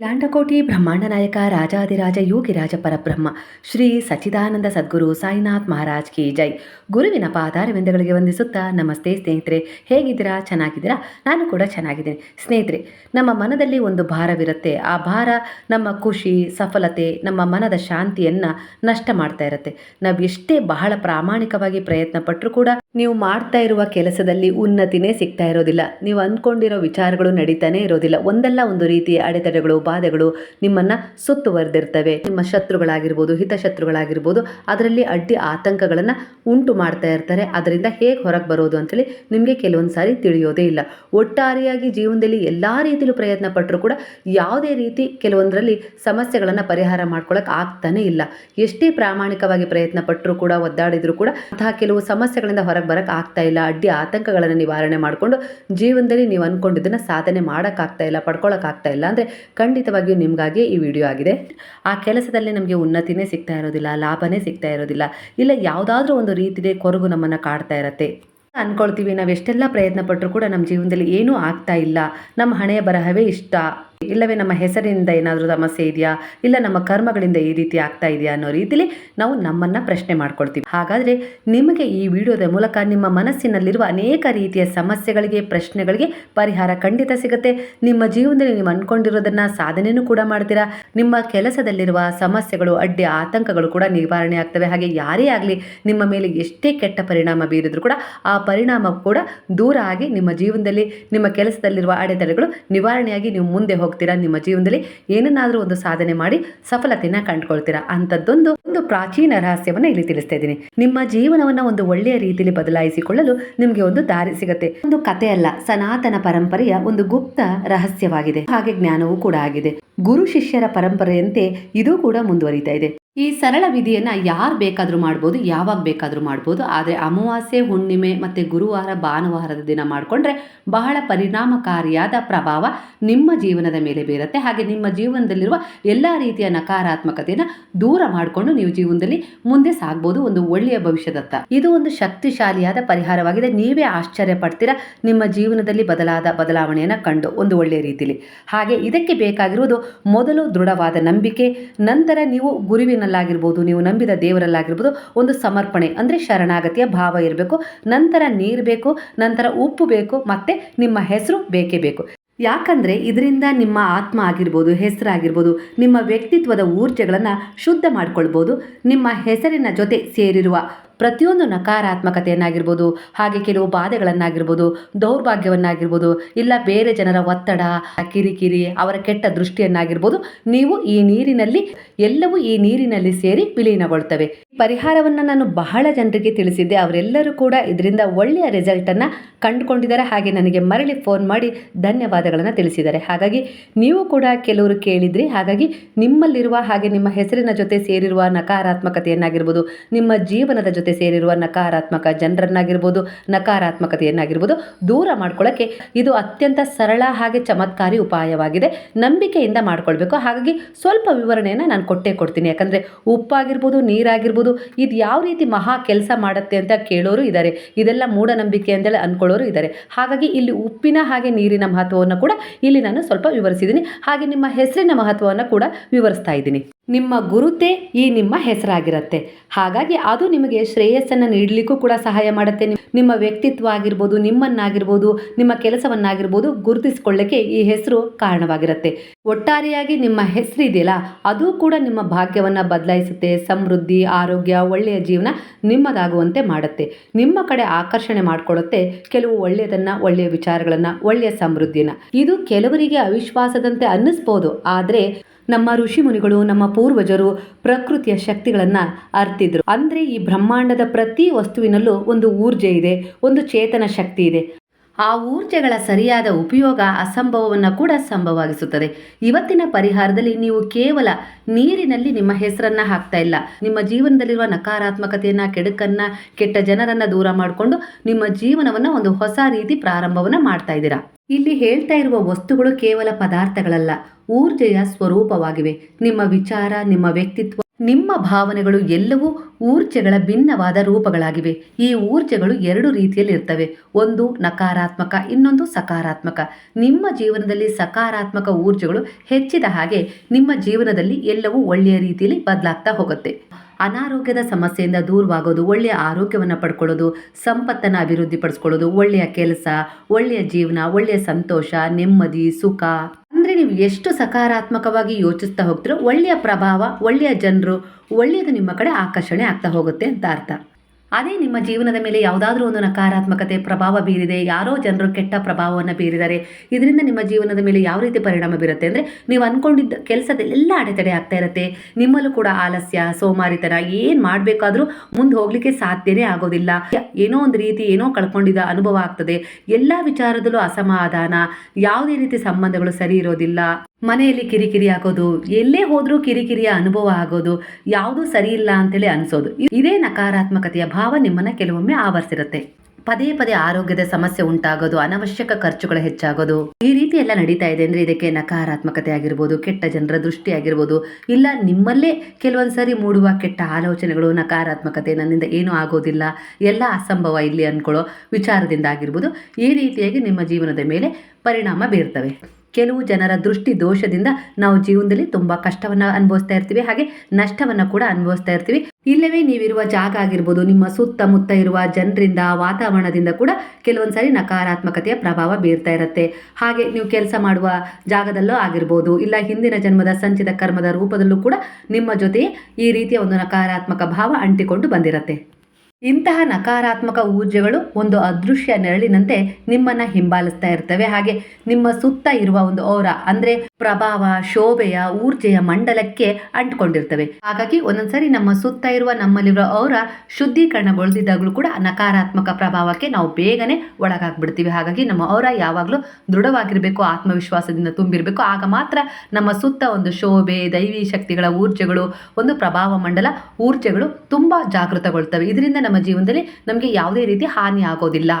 ಲಾಂಡಕೋಟಿ ಬ್ರಹ್ಮಾಂಡ ನಾಯಕ ರಾಜಾದಿರಾಜ ಯೋಗಿರಾಜ ಪರಬ್ರಹ್ಮ, ಶ್ರೀ ಸಚ್ಚಿದಾನಂದ ಸದ್ಗುರು ಸಾಯಿನಾಥ್ ಮಹಾರಾಜ್ ಕಿ ಜೈ. ಗುರುವಿನ ಪಾದಾರವಿಂದಗಳಿಗೆ ವಂದಿಸುತ್ತಾ, ನಮಸ್ತೆ ಸ್ನೇಹಿತರೆ, ಹೇಗಿದ್ದೀರಾ? ಚೆನ್ನಾಗಿದ್ದೀರಾ? ನಾನು ಕೂಡ ಚೆನ್ನಾಗಿದ್ದೀನಿ. ಸ್ನೇಹಿತರೆ, ನಮ್ಮ ಮನದಲ್ಲಿ ಒಂದು ಭಾರವಿರುತ್ತೆ. ಆ ಭಾರ ನಮ್ಮ ಖುಷಿ, ಸಫಲತೆ, ನಮ್ಮ ಮನದ ಶಾಂತಿಯನ್ನು ನಷ್ಟ ಮಾಡ್ತಾ ಇರುತ್ತೆ. ನಾವು ಎಷ್ಟೇ ಬಹಳ ಪ್ರಾಮಾಣಿಕವಾಗಿ ಪ್ರಯತ್ನ ಪಟ್ಟರೂ ಕೂಡ ನೀವು ಮಾಡ್ತಾ ಇರುವ ಕೆಲಸದಲ್ಲಿ ಉನ್ನತಿನೇ ಸಿಗ್ತಾ ಇರೋದಿಲ್ಲ. ನೀವು ಅಂದ್ಕೊಂಡಿರೋ ವಿಚಾರಗಳು ನಡೀತಾನೇ ಇರೋದಿಲ್ಲ. ಒಂದಲ್ಲ ಒಂದು ರೀತಿಯ ಅಡೆತಡೆಗಳು ಬಾಧೆಗಳು ನಿಮ್ಮನ್ನ ಸುತ್ತುವರೆದಿರ್ತವೆ. ನಿಮ್ಮ ಶತ್ರುಗಳಾಗಿರ್ಬೋದು, ಹಿತಶತ್ರುಗಳಾಗಿರ್ಬೋದು, ಅದರಲ್ಲಿ ಅಡ್ಡಿ ಆತಂಕಗಳನ್ನು ಉಂಟು ಮಾಡ್ತಾ ಇರ್ತಾರೆ. ಅದರಿಂದ ಹೇಗೆ ಹೊರಗೆ ಬರೋದು ಅಂತೇಳಿ ನಿಮಗೆ ಕೆಲವೊಂದು ಸಾರಿ ತಿಳಿಯೋದೇ ಇಲ್ಲ. ಒಟ್ಟಾರೆಯಾಗಿ ಜೀವನದಲ್ಲಿ ಎಲ್ಲ ರೀತಿಲೂ ಪ್ರಯತ್ನ ಪಟ್ಟರೂ ಕೂಡ ಯಾವುದೇ ರೀತಿ ಕೆಲವೊಂದರಲ್ಲಿ ಸಮಸ್ಯೆಗಳನ್ನು ಪರಿಹಾರ ಮಾಡ್ಕೊಳ್ಳೋಕೆ ಆಗ್ತಾನೆ ಇಲ್ಲ. ಎಷ್ಟೇ ಪ್ರಾಮಾಣಿಕವಾಗಿ ಪ್ರಯತ್ನ ಪಟ್ಟರೂ ಕೂಡ, ಒದ್ದಾಡಿದ್ರು ಕೂಡ ಅಂತಹ ಕೆಲವು ಸಮಸ್ಯೆಗಳಿಂದ ಹೊರಗೆ ಬರಕ್ಕೆ ಆಗ್ತಾ ಇಲ್ಲ. ಅಡ್ಡಿ ಆತಂಕಗಳನ್ನು ನಿವಾರಣೆ ಮಾಡಿಕೊಂಡು ಜೀವನದಲ್ಲಿ ನೀವು ಅಂದ್ಕೊಂಡಿದ್ದನ್ನು ಸಾಧನೆ ಮಾಡೋಕ್ಕಾಗ್ತಾ ಇಲ್ಲ ಪಡ್ಕೊಳಕ್ಕಾಗ್ತಾ ಇಲ್ಲ. ಅಂದರೆ ಖಂಡಿತವಾಗಿಯೂ ನಿಮಗಾಗಿ ಈ ವಿಡಿಯೋ ಆಗಿದೆ. ಆ ಕೆಲಸದಲ್ಲಿ ನಮಗೆ ಉನ್ನತಿನೇ ಸಿಗ್ತಾ ಇರೋದಿಲ್ಲ, ಲಾಭನೇ ಸಿಗ್ತಾ ಇರೋದಿಲ್ಲ. ಇಲ್ಲ, ಯಾವುದಾದ್ರೂ ಒಂದು ರೀತಿಯ ಕೊರಗು ನಮ್ಮನ್ನು ಕಾಡ್ತಾ ಇರತ್ತೆ. ಅನ್ಕೊಳ್ತೀವಿ ನಾವು ಎಷ್ಟೆಲ್ಲ ಪ್ರಯತ್ನ ಪಟ್ಟರು ಕೂಡ ನಮ್ಮ ಜೀವನದಲ್ಲಿ ಏನೂ ಆಗ್ತಾ ಇಲ್ಲ. ನಮ್ಮ ಹಣೆಯ ಬರಹವೇ ಇಷ್ಟ. ಇಲ್ಲವೇ ನಮ್ಮ ಹೆಸರಿನಿಂದ ಏನಾದರೂ ಸಮಸ್ಯೆ ಇದೆಯಾ? ಇಲ್ಲ ನಮ್ಮ ಕರ್ಮಗಳಿಂದ ಈ ರೀತಿ ಆಗ್ತಾ ಇದೆಯಾ ಅನ್ನೋ ರೀತಿಲಿ ನಾವು ನಮ್ಮನ್ನ ಪ್ರಶ್ನೆ ಮಾಡ್ಕೊಳ್ತೀವಿ. ಹಾಗಾದ್ರೆ ನಿಮಗೆ ಈ ವಿಡಿಯೋದ ಮೂಲಕ ನಿಮ್ಮ ಮನಸ್ಸಿನಲ್ಲಿರುವ ಅನೇಕ ರೀತಿಯ ಸಮಸ್ಯೆಗಳಿಗೆ, ಪ್ರಶ್ನೆಗಳಿಗೆ ಪರಿಹಾರ ಖಂಡಿತ ಸಿಗುತ್ತೆ. ನಿಮ್ಮ ಜೀವನದಲ್ಲಿ ನೀವು ಅನ್ಕೊಂಡಿರೋದನ್ನ ಸಾಧನೆಯೂ ಕೂಡ ಮಾಡ್ತೀರಾ? ನಿಮ್ಮ ಕೆಲಸದಲ್ಲಿರುವ ಸಮಸ್ಯೆಗಳು, ಅಡ್ಡಿ ಆತಂಕಗಳು ಕೂಡ ನಿವಾರಣೆ ಆಗ್ತವೆ. ಹಾಗೆ ಯಾರೇ ಆಗಲಿ, ನಿಮ್ಮ ಮೇಲೆ ಎಷ್ಟೇ ಕೆಟ್ಟ ಪರಿಣಾಮ ಬೀರಿದ್ರು ಕೂಡ ಆ ಪರಿಣಾಮ ಕೂಡ ದೂರ ಆಗಿ ನಿಮ್ಮ ಜೀವನದಲ್ಲಿ, ನಿಮ್ಮ ಕೆಲಸದಲ್ಲಿರುವ ಅಡೆತಡೆಗಳು ನಿವಾರಣೆಯಾಗಿ ನೀವು ಮುಂದೆ ಹೋಗ್ತೀರಾ ನಿಮ್ಮ ಜೀವನದಲ್ಲಿ? ಏನನ್ನಾದರೂ ಒಂದು ಸಾಧನೆ ಮಾಡಿ ಸಫಲತೆಯನ್ನು ಕಂಡುಕೊಳ್ತೀರಾ? ಅಂಥದ್ದೊಂದು ಒಂದು ಪ್ರಾಚೀನ ರಹಸ್ಯವನ್ನು ಇಲ್ಲಿ ತಿಳಿಸ್ತಾ ಇದ್ದೀನಿ. ನಿಮ್ಮ ಜೀವನವನ್ನ ಒಂದು ಒಳ್ಳೆಯ ರೀತಿಯಲ್ಲಿ ಬದಲಾಯಿಸಿಕೊಳ್ಳಲು ನಿಮಗೆ ಒಂದು ದಾರಿ ಸಿಗುತ್ತೆ. ಒಂದು ಕತೆ ಅಲ್ಲ ಸನಾತನ ಪರಂಪರೆಯ ಒಂದು ಗುಪ್ತ ರಹಸ್ಯವಾಗಿದೆ. ಹಾಗೆ ಜ್ಞಾನವೂ ಕೂಡ ಆಗಿದೆ. ಗುರು ಶಿಷ್ಯರ ಪರಂಪರೆಯಂತೆ ಇದು ಕೂಡ ಮುಂದುವರಿತಾ ಇದೆ. ಈ ಸರಳ ವಿಧಿಯನ್ನು ಯಾರು ಬೇಕಾದರೂ ಮಾಡ್ಬೋದು, ಯಾವಾಗ ಬೇಕಾದರೂ ಮಾಡ್ಬೋದು. ಆದರೆ ಅಮಾವಾಸ್ಯೆ, ಹುಣ್ಣಿಮೆ ಮತ್ತು ಗುರುವಾರ, ಭಾನುವಾರದ ದಿನ ಮಾಡಿಕೊಂಡ್ರೆ ಬಹಳ ಪರಿಣಾಮಕಾರಿಯಾದ ಪ್ರಭಾವ ನಿಮ್ಮ ಜೀವನದ ಮೇಲೆ ಬೀರುತ್ತೆ. ಹಾಗೆ ನಿಮ್ಮ ಜೀವನದಲ್ಲಿರುವ ಎಲ್ಲ ರೀತಿಯ ನಕಾರಾತ್ಮಕತೆಯನ್ನು ದೂರ ಮಾಡಿಕೊಂಡು ನೀವು ಜೀವನದಲ್ಲಿ ಮುಂದೆ ಸಾಗ್ಬೋದು. ಒಂದು ಒಳ್ಳೆಯ ಭವಿಷ್ಯದತ್ತ. ಇದು ಒಂದು ಶಕ್ತಿಶಾಲಿಯಾದ ಪರಿಹಾರವಾಗಿದೆ. ನೀವೇ ಆಶ್ಚರ್ಯ ಪಡ್ತೀರಾ ನಿಮ್ಮ ಜೀವನದಲ್ಲಿ ಬದಲಾದ ಬದಲಾವಣೆಯನ್ನು ಕಂಡು ಒಂದು ಒಳ್ಳೆಯ ರೀತಿಯಲ್ಲಿ ಹಾಗೆ ಇದಕ್ಕೆ ಬೇಕಾಗಿರುವುದು ಮೊದಲು ದೃಢವಾದ ನಂಬಿಕೆ, ನಂತರ ನೀವು ಗುರುವಿನಲ್ಲಾಗಿರ್ಬೋದು ನೀವು ನಂಬಿದ ದೇವರಲ್ಲಾಗಿರ್ಬೋದು, ಒಂದು ಸಮರ್ಪಣೆ, ಅಂದರೆ ಶರಣಾಗತಿಯ ಭಾವ ಇರಬೇಕು, ನಂತರ ನೀರು ಬೇಕು, ನಂತರ ಉಪ್ಪು ಬೇಕು, ಮತ್ತೆ ನಿಮ್ಮ ಹೆಸರು ಬೇಕೇ ಬೇಕು. ಯಾಕಂದರೆ ಇದರಿಂದ ನಿಮ್ಮ ಆತ್ಮ ಆಗಿರ್ಬೋದು, ಹೆಸರಾಗಿರ್ಬೋದು, ನಿಮ್ಮ ವ್ಯಕ್ತಿತ್ವದ ಊರ್ಜೆಗಳನ್ನು ಶುದ್ಧ ಮಾಡ್ಕೊಳ್ಬೋದು, ನಿಮ್ಮ ಹೆಸರಿನ ಜೊತೆ ಸೇರಿರುವ ಪ್ರತಿಯೊಂದು ನಕಾರಾತ್ಮಕತೆಯನ್ನಾಗಿರ್ಬೋದು, ಹಾಗೆ ಕೆಲವು ಬಾಧೆಗಳನ್ನಾಗಿರ್ಬೋದು, ದೌರ್ಭಾಗ್ಯವನ್ನಾಗಿರ್ಬೋದು, ಇಲ್ಲ ಬೇರೆ ಜನರ ಒತ್ತಡ, ಕಿರಿಕಿರಿ, ಅವರ ಕೆಟ್ಟ ದೃಷ್ಟಿಯನ್ನಾಗಿರ್ಬೋದು, ನೀವು ಈ ನೀರಿನಲ್ಲಿ, ಎಲ್ಲವೂ ಈ ನೀರಿನಲ್ಲಿ ಸೇರಿ ವಿಲೀನಗೊಳ್ತವೆ. ಪರಿಹಾರವನ್ನು ನಾನು ಬಹಳ ಜನರಿಗೆ ತಿಳಿಸಿದ್ದೆ. ಅವರೆಲ್ಲರೂ ಕೂಡ ಇದರಿಂದ ಒಳ್ಳೆಯ ರಿಸಲ್ಟನ್ನು ಕಂಡುಕೊಂಡಿದ್ದಾರೆ. ಹಾಗೆ ನನಗೆ ಮರಳಿ ಫೋನ್ ಮಾಡಿ ಧನ್ಯವಾದಗಳನ್ನು ತಿಳಿಸಿದ್ದಾರೆ. ಹಾಗಾಗಿ ನೀವು ಕೂಡ ಕೆಲವರು ಕೇಳಿದ್ರಿ. ಹಾಗಾಗಿ ನಿಮ್ಮಲ್ಲಿರುವ ಹಾಗೆ ನಿಮ್ಮ ಹೆಸರಿನ ಜೊತೆ ಸೇರಿರುವ ನಕಾರಾತ್ಮಕತೆಯನ್ನಾಗಿರ್ಬೋದು, ನಿಮ್ಮ ಜೀವನದ ಜೊತೆ ಸೇರಿರುವ ನಕಾರಾತ್ಮಕ ಜನರನ್ನಾಗಿರ್ಬೋದು, ನಕಾರಾತ್ಮಕತೆಯನ್ನಾಗಿರ್ಬೋದು ದೂರ ಮಾಡ್ಕೊಳ್ಳೋಕ್ಕೆ ಇದು ಅತ್ಯಂತ ಸರಳ ಹಾಗೆ ಚಮತ್ಕಾರಿ ಉಪಾಯವಾಗಿದೆ. ನಂಬಿಕೆಯಿಂದ ಮಾಡ್ಕೊಳ್ಬೇಕು. ಹಾಗಾಗಿ ಸ್ವಲ್ಪ ವಿವರಣೆಯನ್ನು ನಾನು ಕೊಟ್ಟೇ ಕೊಡ್ತೀನಿ. ಯಾಕಂದರೆ ಉಪ್ಪಾಗಿರ್ಬೋದು, ನೀರಾಗಿರ್ಬೋದು, ಇದು ಯಾವ ರೀತಿ ಮಹಾ ಕೆಲಸ ಮಾಡುತ್ತೆ ಅಂತ ಕೇಳೋರು ಇದ್ದಾರೆ ಇದೆಲ್ಲ ಮೂಢನಂಬಿಕೆ ಅಂತೇಳಿ ಅಂದ್ಕೊಳ್ಳೋರು ಇದ್ದಾರೆ ಹಾಗಾಗಿ ಇಲ್ಲಿ ಉಪ್ಪಿನ ಹಾಗೆ ನೀರಿನ ಮಹತ್ವವನ್ನು ಕೂಡ ಇಲ್ಲಿ ನಾನು ಸ್ವಲ್ಪ ವಿವರಿಸಿದ್ದೀನಿ ಹಾಗೆ ನಿಮ್ಮ ಹೆಸರಿನ ಮಹತ್ವವನ್ನು ಕೂಡ ವಿವರಿಸ್ತಾ ಇದ್ದೀನಿ. ನಿಮ್ಮ ಗುರುತೇ ಈ ನಿಮ್ಮ ಹೆಸರಾಗಿರುತ್ತೆ. ಹಾಗಾಗಿ ಅದು ನಿಮಗೆ ಶ್ರೇಯಸ್ಸನ್ನು ನೀಡಲಿಕ್ಕೂ ಕೂಡ ಸಹಾಯ ಮಾಡುತ್ತೆ. ನಿಮ್ಮ ವ್ಯಕ್ತಿತ್ವ ಆಗಿರ್ಬೋದು ನಿಮ್ಮನ್ನಾಗಿರ್ಬೋದು, ನಿಮ್ಮ ಕೆಲಸವನ್ನಾಗಿರ್ಬೋದು ಗುರುತಿಸ್ಕೊಳ್ಳಕ್ಕೆ ಈ ಹೆಸರು ಕಾರಣವಾಗಿರುತ್ತೆ. ಒಟ್ಟಾರೆಯಾಗಿ ನಿಮ್ಮ ಹೆಸರು ಇದೆಯಲ್ಲ ಅದು ಕೂಡ ನಿಮ್ಮ ಭಾಗ್ಯವನ್ನು ಬದಲಾಯಿಸುತ್ತೆ. ಸಮೃದ್ಧಿ, ಆರೋಗ್ಯ, ಒಳ್ಳೆಯ ಜೀವನ ನಿಮ್ಮದಾಗುವಂತೆ ಮಾಡುತ್ತೆ. ನಿಮ್ಮ ಕಡೆ ಆಕರ್ಷಣೆ ಮಾಡಿಕೊಳ್ಳುತ್ತೆ. ಕೆಲವು ಒಳ್ಳೆಯದನ್ನು, ಒಳ್ಳೆಯ ವಿಚಾರಗಳನ್ನು, ಒಳ್ಳೆಯ ಸಮೃದ್ಧಿಯನ್ನು. ಇದು ಕೆಲವರಿಗೆ ಅವಿಶ್ವಾಸದಂತೆ ಅನ್ನಿಸ್ಬೋದು. ಆದರೆ ನಮ್ಮ ಋಷಿ ಮುನಿಗಳು ನಮ್ಮ ಪೂರ್ವಜರು ಪ್ರಕೃತಿಯ ಶಕ್ತಿಗಳನ್ನು ಅರ್ತಿದ್ರು. ಅಂದರೆ ಈ ಬ್ರಹ್ಮಾಂಡದ ಪ್ರತಿ ವಸ್ತುವಿನಲ್ಲೂ ಒಂದು ಊರ್ಜೆ ಇದೆ, ಒಂದು ಚೇತನ ಶಕ್ತಿ ಇದೆ. ಆ ಊರ್ಜೆಗಳ ಸರಿಯಾದ ಉಪಯೋಗ ಅಸಂಭವವನ್ನು ಕೂಡ ಸಂಭವವಾಗಿಸುತ್ತದೆ ಇವತ್ತಿನ ಪರಿಹಾರದಲ್ಲಿ ನೀವು ಕೇವಲ ನೀರಿನಲ್ಲಿ ನಿಮ್ಮ ಹೆಸರನ್ನ ಹಾಕ್ತಾ ಇಲ್ಲ. ನಿಮ್ಮ ಜೀವನದಲ್ಲಿರುವ ನಕಾರಾತ್ಮಕತೆಯನ್ನ, ಕೆಡಕನ್ನ, ಕೆಟ್ಟ ಜನರನ್ನ ದೂರ ಮಾಡಿಕೊಂಡು ನಿಮ್ಮ ಜೀವನವನ್ನ ಒಂದು ಹೊಸ ರೀತಿ ಪ್ರಾರಂಭವನ್ನ ಮಾಡ್ತಾ ಇದ್ದೀರಾ? ಇಲ್ಲಿ ಹೇಳ್ತಾ ಇರುವ ವಸ್ತುಗಳು ಕೇವಲ ಪದಾರ್ಥಗಳಲ್ಲ, ಊರ್ಜೆಯ ಸ್ವರೂಪವಾಗಿವೆ. ನಿಮ್ಮ ವಿಚಾರ, ನಿಮ್ಮ ವ್ಯಕ್ತಿತ್ವ, ನಿಮ್ಮ ಭಾವನೆಗಳು ಎಲ್ಲವೂ ಊರ್ಜೆಗಳ ಭಿನ್ನವಾದ ರೂಪಗಳಾಗಿವೆ. ಈ ಊರ್ಜೆಗಳು ಎರಡು ರೀತಿಯಲ್ಲಿ ಇರ್ತವೆ ಒಂದು ನಕಾರಾತ್ಮಕ, ಇನ್ನೊಂದು ಸಕಾರಾತ್ಮಕ. ನಿಮ್ಮ ಜೀವನದಲ್ಲಿ ಸಕಾರಾತ್ಮಕ ಊರ್ಜೆಗಳು ಹೆಚ್ಚಿದ ಹಾಗೆ ನಿಮ್ಮ ಜೀವನದಲ್ಲಿ ಎಲ್ಲವೂ ಒಳ್ಳೆಯ ರೀತಿಯಲ್ಲಿ ಬದಲಾಗ್ತಾ ಹೋಗುತ್ತೆ. ಅನಾರೋಗ್ಯದ ಸಮಸ್ಯೆಯಿಂದ ದೂರವಾಗೋದು, ಒಳ್ಳೆಯ ಆರೋಗ್ಯವನ್ನು ಪಡ್ಕೊಳ್ಳೋದು, ಸಂಪತ್ತನ್ನು ಅಭಿವೃದ್ಧಿಪಡಿಸ್ಕೊಳ್ಳೋದು, ಒಳ್ಳೆಯ ಕೆಲಸ, ಒಳ್ಳೆಯ ಜೀವನ, ಒಳ್ಳೆಯ ಸಂತೋಷ, ನೆಮ್ಮದಿ, ಸುಖ. ಅಂದರೆ ನೀವು ಎಷ್ಟು ಸಕಾರಾತ್ಮಕವಾಗಿ ಯೋಚಿಸ್ತಾ ಹೋಗ್ತೀರೋ ಒಳ್ಳೆಯ ಪ್ರಭಾವ, ಒಳ್ಳೆಯ ಜನರು, ಒಳ್ಳೆಯದು ನಿಮ್ಮ ಕಡೆ ಆಕರ್ಷಣೆ ಆಗ್ತಾ ಹೋಗುತ್ತೆ ಅಂತ ಅರ್ಥ. ಅದೇ ನಿಮ್ಮ ಜೀವನದ ಮೇಲೆ ಯಾವುದಾದ್ರೂ ಒಂದು ನಕಾರಾತ್ಮಕತೆ ಪ್ರಭಾವ ಬೀರಿದೆ, ಯಾರೋ ಜನರು ಕೆಟ್ಟ ಪ್ರಭಾವವನ್ನು ಬೀರಿದ್ದಾರೆ, ಇದರಿಂದ ನಿಮ್ಮ ಜೀವನದ ಮೇಲೆ ಯಾವ ರೀತಿ ಪರಿಣಾಮ ಬೀರುತ್ತೆ ಅಂದರೆ ನೀವು ಅಂದ್ಕೊಂಡಿದ್ದ ಕೆಲಸದಲ್ಲೆಲ್ಲ ಅಡೆತಡೆ ಆಗ್ತಾ ಇರುತ್ತೆ, ನಿಮ್ಮಲ್ಲೂ ಕೂಡ ಆಲಸ್ಯ, ಸೋಮಾರಿತನ, ಏನು ಮಾಡಬೇಕಾದ್ರೂ ಮುಂದೆ ಹೋಗಲಿಕ್ಕೆ ಸಾಧ್ಯನೇ ಆಗೋದಿಲ್ಲ. ಏನೋ ಒಂದು ರೀತಿ ಏನೋ ಕಳ್ಕೊಂಡಿದ್ದ ಅನುಭವ ಆಗ್ತದೆ, ಎಲ್ಲ ವಿಚಾರದಲ್ಲೂ ಅಸಮಾಧಾನ, ಯಾವುದೇ ರೀತಿ ಸಂಬಂಧಗಳು ಸರಿ ಇರೋದಿಲ್ಲ. ಮನೆಯಲ್ಲಿ ಕಿರಿಕಿರಿ ಆಗೋದು ಎಲ್ಲೇ ಹೋದರೂ ಕಿರಿಕಿರಿಯ ಅನುಭವ ಆಗೋದು, ಯಾವುದೂ ಸರಿ ಇಲ್ಲ ಅಂತೇಳಿ ಅನಿಸೋದು. ಇದೇ ನಕಾರಾತ್ಮಕತೆಯ ಭಾವ ನಿಮ್ಮನ್ನು ಕೆಲವೊಮ್ಮೆ ಆವರಿಸಿರುತ್ತೆ. ಪದೇ ಪದೇ ಆರೋಗ್ಯದ ಸಮಸ್ಯೆ ಉಂಟಾಗೋದು, ಅನವಶ್ಯಕ ಖರ್ಚುಗಳು ಹೆಚ್ಚಾಗೋದು. ಈ ರೀತಿ ಎಲ್ಲ ನಡೀತಾ ಇದೆ ಅಂದರೆ ಇದಕ್ಕೆ ನಕಾರಾತ್ಮಕತೆ ಆಗಿರ್ಬೋದು, ಕೆಟ್ಟ ಜನರ ದೃಷ್ಟಿ ಆಗಿರ್ಬೋದು, ಇಲ್ಲ ನಿಮ್ಮಲ್ಲೇ ಕೆಲವೊಂದು ಸರಿ ಮೂಡುವ ಕೆಟ್ಟ ಆಲೋಚನೆಗಳು, ನಕಾರಾತ್ಮಕತೆ ನನ್ನಿಂದ ಏನೂ ಆಗೋದಿಲ್ಲ, ಎಲ್ಲ ಅಸಂಭವ ಇಲ್ಲಿ ಅಂದ್ಕೊಳ್ಳೋ ವಿಚಾರದಿಂದ ಆಗಿರ್ಬೋದು, ಈ ರೀತಿಯಾಗಿ ನಿಮ್ಮ ಜೀವನದ ಮೇಲೆ ಪರಿಣಾಮ ಬೀರ್ತವೆ. ಕೆಲವು ಜನರ ದೃಷ್ಟಿ ದೋಷದಿಂದ ನಾವು ಜೀವನದಲ್ಲಿ ತುಂಬ ಕಷ್ಟವನ್ನು ಅನುಭವಿಸ್ತಾ ಇರ್ತೀವಿ, ಹಾಗೆ ನಷ್ಟವನ್ನು ಕೂಡ ಅನುಭವಿಸ್ತಾ ಇರ್ತೀವಿ. ಇಲ್ಲವೇ ನೀವಿರುವ ಜಾಗ ಆಗಿರ್ಬೋದು, ನಿಮ್ಮ ಸುತ್ತಮುತ್ತ ಇರುವ ಜನರಿಂದ, ವಾತಾವರಣದಿಂದ ಕೂಡ ಕೆಲವೊಂದು ಸಾರಿ ನಕಾರಾತ್ಮಕತೆಯ ಪ್ರಭಾವ ಬೀರ್ತಾ ಇರುತ್ತೆ. ಹಾಗೆ ನೀವು ಕೆಲಸ ಮಾಡುವ ಜಾಗದಲ್ಲೂ ಆಗಿರ್ಬೋದು, ಇಲ್ಲ ಹಿಂದಿನ ಜನ್ಮದ ಸಂಚಿತ ಕರ್ಮದ ರೂಪದಲ್ಲೂ ಕೂಡ ನಿಮ್ಮ ಜೊತೆ ಈ ರೀತಿಯ ಒಂದು ನಕಾರಾತ್ಮಕ ಭಾವ ಅಂಟಿಕೊಂಡು ಬಂದಿರತ್ತೆ. ಇಂತಹ ನಕಾರಾತ್ಮಕ ಊರ್ಜೆಗಳು ಒಂದು ಅದೃಶ್ಯ ನೆರಳಿನಂತೆ ನಿಮ್ಮನ್ನ ಹಿಂಬಾಲಿಸ್ತಾ ಇರ್ತವೆ. ಹಾಗೆ ನಿಮ್ಮ ಸುತ್ತ ಇರುವ ಒಂದು ಔರ ಅಂದ್ರೆ ಪ್ರಭಾವ, ಶೋಭೆಯ, ಊರ್ಜೆಯ ಮಂಡಲಕ್ಕೆ ಅಂಟ್ಕೊಂಡಿರ್ತವೆ. ಹಾಗಾಗಿ ಒಂದೊಂದ್ಸರಿ ನಮ್ಮ ಸುತ್ತ ಇರುವ ನಮ್ಮಲ್ಲಿರುವ ಔರ ಶುದ್ಧೀಕರಣಗೊಳಿಸಿದಾಗಲೂ ಕೂಡ ನಕಾರಾತ್ಮಕ ಪ್ರಭಾವಕ್ಕೆ ನಾವು ಬೇಗನೆ ಒಳಗಾಗ್ಬಿಡ್ತೀವಿ. ಹಾಗಾಗಿ ನಮ್ಮ ಔರ ಯಾವಾಗಲೂ ದೃಢವಾಗಿರಬೇಕು, ಆತ್ಮವಿಶ್ವಾಸದಿಂದ ತುಂಬಿರಬೇಕು. ಆಗ ಮಾತ್ರ ನಮ್ಮ ಸುತ್ತ ಒಂದು ಶೋಭೆ, ದೈವಿ ಶಕ್ತಿಗಳ ಊರ್ಜೆಗಳು, ಒಂದು ಪ್ರಭಾವ ಮಂಡಲ ಊರ್ಜೆಗಳು ತುಂಬಾ ಜಾಗೃತಗೊಳ್ತವೆ. ಇದರಿಂದ ನಮ್ಮ ಜೀವನದಲ್ಲಿ ನಮಗೆ ಯಾವುದೇ ರೀತಿ ಹಾನಿ ಆಗೋದಿಲ್ಲ.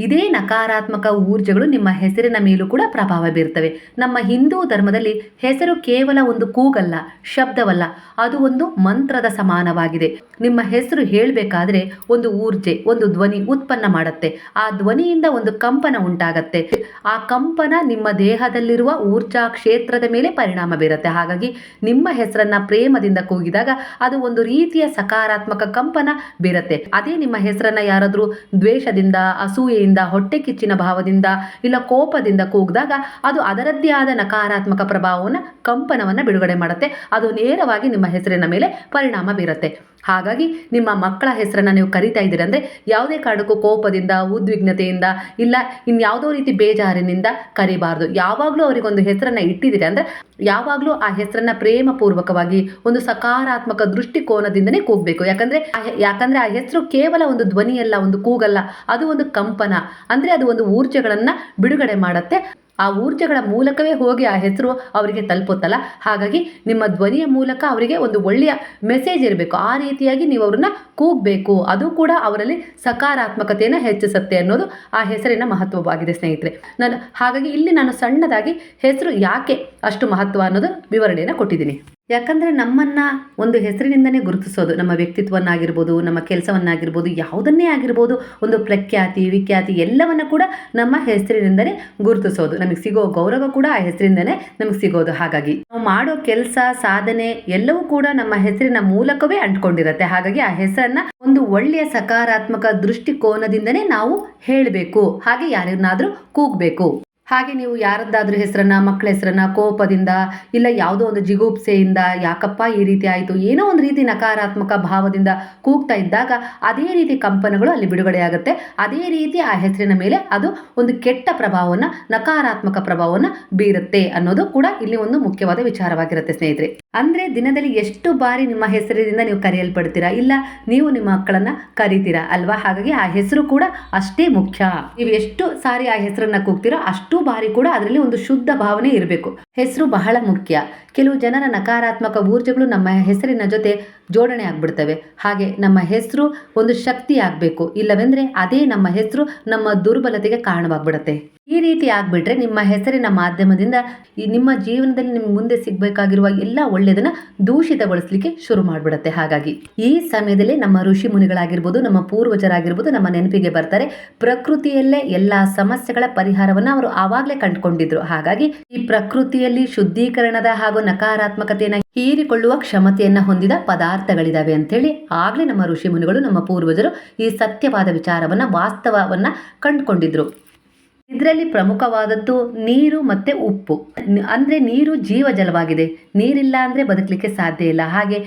ಇದೇ ನಕಾರಾತ್ಮಕ ಊರ್ಜೆಗಳು ನಿಮ್ಮ ಹೆಸರಿನ ಮೇಲೂ ಕೂಡ ಪ್ರಭಾವ ಬೀರ್ತವೆ. ನಮ್ಮ ಹಿಂದೂ ಧರ್ಮದಲ್ಲಿ ಹೆಸರು ಕೇವಲ ಒಂದು ಕೂಗಲ್ಲ, ಶಬ್ದವಲ್ಲ, ಅದು ಒಂದು ಮಂತ್ರದ ಸಮಾನವಾಗಿದೆ. ನಿಮ್ಮ ಹೆಸರು ಹೇಳಬೇಕಾದ್ರೆ ಒಂದು ಊರ್ಜೆ, ಒಂದು ಧ್ವನಿ ಉತ್ಪನ್ನ ಮಾಡುತ್ತೆ. ಆ ಧ್ವನಿಯಿಂದ ಒಂದು ಕಂಪನ ಉಂಟಾಗತ್ತೆ. ಆ ಕಂಪನ ನಿಮ್ಮ ದೇಹದಲ್ಲಿರುವ ಊರ್ಜಾ ಕ್ಷೇತ್ರದ ಮೇಲೆ ಪರಿಣಾಮ ಬೀರುತ್ತೆ. ಹಾಗಾಗಿ ನಿಮ್ಮ ಹೆಸರನ್ನ ಪ್ರೇಮದಿಂದ ಕೂಗಿದಾಗ ಅದು ಒಂದು ರೀತಿಯ ಸಕಾರಾತ್ಮಕ ಕಂಪನ ಬೀರುತ್ತೆ. ಅದೇ ನಿಮ್ಮ ಹೆಸರನ್ನ ಯಾರಾದರೂ ದ್ವೇಷದಿಂದ, ಅಸೂಯೆಯಿಂದ ಹೊಟ್ಟೆ ಕಿಚ್ಚಿನ ಭಾವದಿಂದ ಇಲ್ಲ ಕೋಪದಿಂದ ಕೂಗಿದಾಗ ಅದು ಅದರದ್ದೇ ಆದ ನಕಾರಾತ್ಮಕ ಪ್ರಭಾವವನ್ನು, ಕಂಪನವನ್ನು ಬಿಡುಗಡೆ ಮಾಡುತ್ತೆ. ಅದು ನೇರವಾಗಿ ನಿಮ್ಮ ಹೆಸರಿನ ಮೇಲೆ ಪರಿಣಾಮ ಬೀರುತ್ತೆ. ಹಾಗಾಗಿ ನಿಮ್ಮ ಮಕ್ಕಳ ಹೆಸರನ್ನು ನೀವು ಕರಿತಾ ಇದ್ದೀರ ಅಂದರೆ ಯಾವುದೇ ಕಾರಣಕ್ಕೂ ಕೋಪದಿಂದ, ಉದ್ವಿಗ್ನತೆಯಿಂದ ಇಲ್ಲ, ಇನ್ಯಾವುದೋ ರೀತಿ ಬೇಜಾರಿನಿಂದ ಕರಿಬಾರ್ದು. ಯಾವಾಗಲೂ ಅವರಿಗೊಂದು ಹೆಸರನ್ನು ಇಟ್ಟಿದ್ದೀರಿ ಅಂದರೆ ಯಾವಾಗಲೂ ಆ ಹೆಸರನ್ನು ಪ್ರೇಮಪೂರ್ವಕವಾಗಿ, ಒಂದು ಸಕಾರಾತ್ಮಕ ದೃಷ್ಟಿಕೋನದಿಂದನೇ ಕೂಗಬೇಕು. ಯಾಕಂದರೆ ಯಾಕಂದರೆ ಆ ಹೆಸರು ಕೇವಲ ಒಂದು ಧ್ವನಿಯಲ್ಲ, ಒಂದು ಕೂಗಲ್ಲ. ಅದು ಒಂದು ಕಂಪನ. ಅಂದರೆ ಅದು ಒಂದು ಊರ್ಜೆಗಳನ್ನು ಬಿಡುಗಡೆ ಮಾಡುತ್ತೆ. ಆ ಊರ್ಜೆಗಳ ಮೂಲಕವೇ ಹೋಗಿ ಆ ಹೆಸರು ಅವರಿಗೆ ತಲುಪುತ್ತಲ್ಲ. ಹಾಗಾಗಿ ನಿಮ್ಮ ಧ್ವನಿಯ ಮೂಲಕ ಅವರಿಗೆ ಒಂದು ಒಳ್ಳೆಯ ಮೆಸೇಜ್ ಇರಬೇಕು. ಆ ರೀತಿಯಾಗಿ ನೀವು ಅವ್ರನ್ನ ಕೂಗಬೇಕು. ಅದು ಕೂಡ ಅವರಲ್ಲಿ ಸಕಾರಾತ್ಮಕತೆಯನ್ನು ಹೆಚ್ಚಿಸುತ್ತೆ ಅನ್ನೋದು ಆ ಹೆಸರಿನ ಮಹತ್ವವಾಗಿದೆ ಸ್ನೇಹಿತರೆ. ನಾನು ಹಾಗಾಗಿ ಇಲ್ಲಿ ನಾನು ಸಣ್ಣದಾಗಿ ಹೆಸರು ಯಾಕೆ ಅಷ್ಟು ಮಹತ್ವ ಅನ್ನೋದು ವಿವರಣೆಯನ್ನು ಕೊಟ್ಟಿದ್ದೀನಿ. ಯಾಕಂದರೆ ನಮ್ಮನ್ನು ಒಂದು ಹೆಸರಿನಿಂದನೇ ಗುರುತಿಸೋದು, ನಮ್ಮ ವ್ಯಕ್ತಿತ್ವವನ್ನಾಗಿರ್ಬೋದು, ನಮ್ಮ ಕೆಲಸವನ್ನಾಗಿರ್ಬೋದು, ಯಾವುದನ್ನೇ ಆಗಿರ್ಬೋದು, ಒಂದು ಪ್ರಖ್ಯಾತಿ, ವಿಖ್ಯಾತಿ ಎಲ್ಲವನ್ನು ಕೂಡ ನಮ್ಮ ಹೆಸರಿನಿಂದನೇ ಗುರುತಿಸೋದು. ನಮಗೆ ಸಿಗೋ ಗೌರವ ಕೂಡ ಆ ಹೆಸರಿಂದನೇ ನಮಗೆ ಸಿಗೋದು. ಹಾಗಾಗಿ ನಾವು ಮಾಡೋ ಕೆಲಸ, ಸಾಧನೆ ಎಲ್ಲವೂ ಕೂಡ ನಮ್ಮ ಹೆಸರಿನ ಮೂಲಕವೇ ಅಂಟ್ಕೊಂಡಿರುತ್ತೆ. ಹಾಗಾಗಿ ಆ ಹೆಸರನ್ನ ಒಂದು ಒಳ್ಳೆಯ ಸಕಾರಾತ್ಮಕ ದೃಷ್ಟಿಕೋನದಿಂದನೇ ನಾವು ಹೇಳಬೇಕು. ಹಾಗೆ ಯಾರನ್ನಾದರೂ ಕೂಗಬೇಕು. ಹಾಗೆ ನೀವು ಯಾರದ್ದಾದ್ರೂ ಹೆಸರನ್ನ ಮಕ್ಕಳ ಹೆಸರನ್ನ, ಕೋಪದಿಂದ ಇಲ್ಲ ಯಾವುದೋ ಒಂದು ಜಿಗುಪ್ಸೆಯಿಂದ ಯಾಕಪ್ಪ ಈ ರೀತಿ ಆಯಿತು? ಏನೋ ಒಂದು ರೀತಿ ನಕಾರಾತ್ಮಕ ಭಾವದಿಂದ ಕೂಗ್ತಾ ಇದ್ದಾಗ ಅದೇ ರೀತಿ ಕಂಪನಗಳು ಅಲ್ಲಿ ಬಿಡುಗಡೆಯಾಗುತ್ತೆ ಅದೇ ರೀತಿ ಆ ಹೆಸರಿನ ಮೇಲೆ ಅದು ಒಂದು ಕೆಟ್ಟ ಪ್ರಭಾವವನ್ನು, ನಕಾರಾತ್ಮಕ ಪ್ರಭಾವವನ್ನು ಬೀರುತ್ತೆ ಅನ್ನೋದು ಕೂಡ ಇಲ್ಲಿ ಒಂದು ಮುಖ್ಯವಾದ ವಿಚಾರವಾಗಿರುತ್ತೆ ಸ್ನೇಹಿತರೆ. ಅಂದರೆ ದಿನದಲ್ಲಿ ಎಷ್ಟು ಬಾರಿ ನಿಮ್ಮ ಹೆಸರಿನಿಂದ ನೀವು ಕರೆಯಲ್ಪಡ್ತೀರಾ? ಇಲ್ಲ ನೀವು ನಿಮ್ಮ ಮಕ್ಕಳನ್ನ ಕರಿತೀರಾ ಅಲ್ವಾ? ಹಾಗಾಗಿ ಆ ಹೆಸರು ಕೂಡ ಅಷ್ಟೇ ಮುಖ್ಯ. ನೀವು ಎಷ್ಟು ಸಾರಿ ಆ ಹೆಸರನ್ನ ಕೂಗ್ತೀರೋ ಅಷ್ಟು ಬಾರಿ ಕೂಡ ಅದರಲ್ಲಿ ಒಂದು ಶುದ್ಧ ಭಾವನೆ ಇರಬೇಕು. ಹೆಸರು ಬಹಳ ಮುಖ್ಯ. ಕೆಲವು ಜನರ ನಕಾರಾತ್ಮಕ ಊರ್ಜೆಗಳು ನಮ್ಮ ಹೆಸರಿನ ಜೊತೆ ಜೋಡಣೆ ಆಗ್ಬಿಡ್ತವೆ. ಹಾಗೆ ನಮ್ಮ ಹೆಸರು ಒಂದು ಶಕ್ತಿ ಆಗಬೇಕು. ಇಲ್ಲವೆಂದರೆ ಅದೇ ನಮ್ಮ ಹೆಸರು ನಮ್ಮ ದುರ್ಬಲತೆಗೆ ಕಾರಣವಾಗ್ಬಿಡುತ್ತೆ. ಈ ರೀತಿ ಆಗ್ಬಿಟ್ರೆ ನಿಮ್ಮ ಹೆಸರಿನ ಮಾಧ್ಯಮದಿಂದ ನಿಮ್ಮ ಜೀವನದಲ್ಲಿ ನಿಮ್ಗೆ ಮುಂದೆ ಸಿಗಬೇಕಾಗಿರುವ ಎಲ್ಲ ಒಳ್ಳೆಯದನ್ನ ದೂಷಿತಗೊಳಿಸಲಿಕ್ಕೆ ಶುರು ಮಾಡಿಬಿಡುತ್ತೆ. ಹಾಗಾಗಿ ಈ ಸಮಯದಲ್ಲಿ ನಮ್ಮ ಋಷಿ ಮುನಿಗಳಾಗಿರ್ಬೋದು, ನಮ್ಮ ಪೂರ್ವಜರಾಗಿರ್ಬೋದು, ನಮ್ಮ ನೆನಪಿಗೆ ಬರ್ತಾರೆ ಪ್ರಕೃತಿಯಲ್ಲೇ ಎಲ್ಲ ಸಮಸ್ಯೆಗಳ ಪರಿಹಾರವನ್ನ ಅವರು ಆವಾಗಲೇ ಕಂಡುಕೊಂಡಿದ್ರು. ಹಾಗಾಗಿ ಈ ಪ್ರಕೃತಿಯಲ್ಲಿ ಶುದ್ಧೀಕರಣದ ಹಾಗೂ ನಕಾರಾತ್ಮಕತೆಯನ್ನು ಹೀರಿಕೊಳ್ಳುವ ಕ್ಷಮತೆಯನ್ನ ಹೊಂದಿದ ಪದಾರ್ಥಗಳಿದಾವೆ ಅಂತೇಳಿ ಆಗ್ಲೇ ನಮ್ಮ ಋಷಿ ಮುನಿಗಳು, ನಮ್ಮ ಪೂರ್ವಜರು ಈ ಸತ್ಯವಾದ ವಿಚಾರವನ್ನ, ವಾಸ್ತವವನ್ನ ಕಂಡುಕೊಂಡಿದ್ರು. ಇದರಲ್ಲಿ ಪ್ರಮುಖವಾದದ್ದು ನೀರು ಮತ್ತೆ ಉಪ್ಪು. ಅಂದ್ರೆ ನೀರು ಜೀವಜಲವಾಗಿದೆ ನೀರಿಲ್ಲ ಅಂದ್ರೆ ಬದುಕಲಿಕ್ಕೆ ಸಾಧ್ಯ ಇಲ್ಲ. ಹಾಗೆ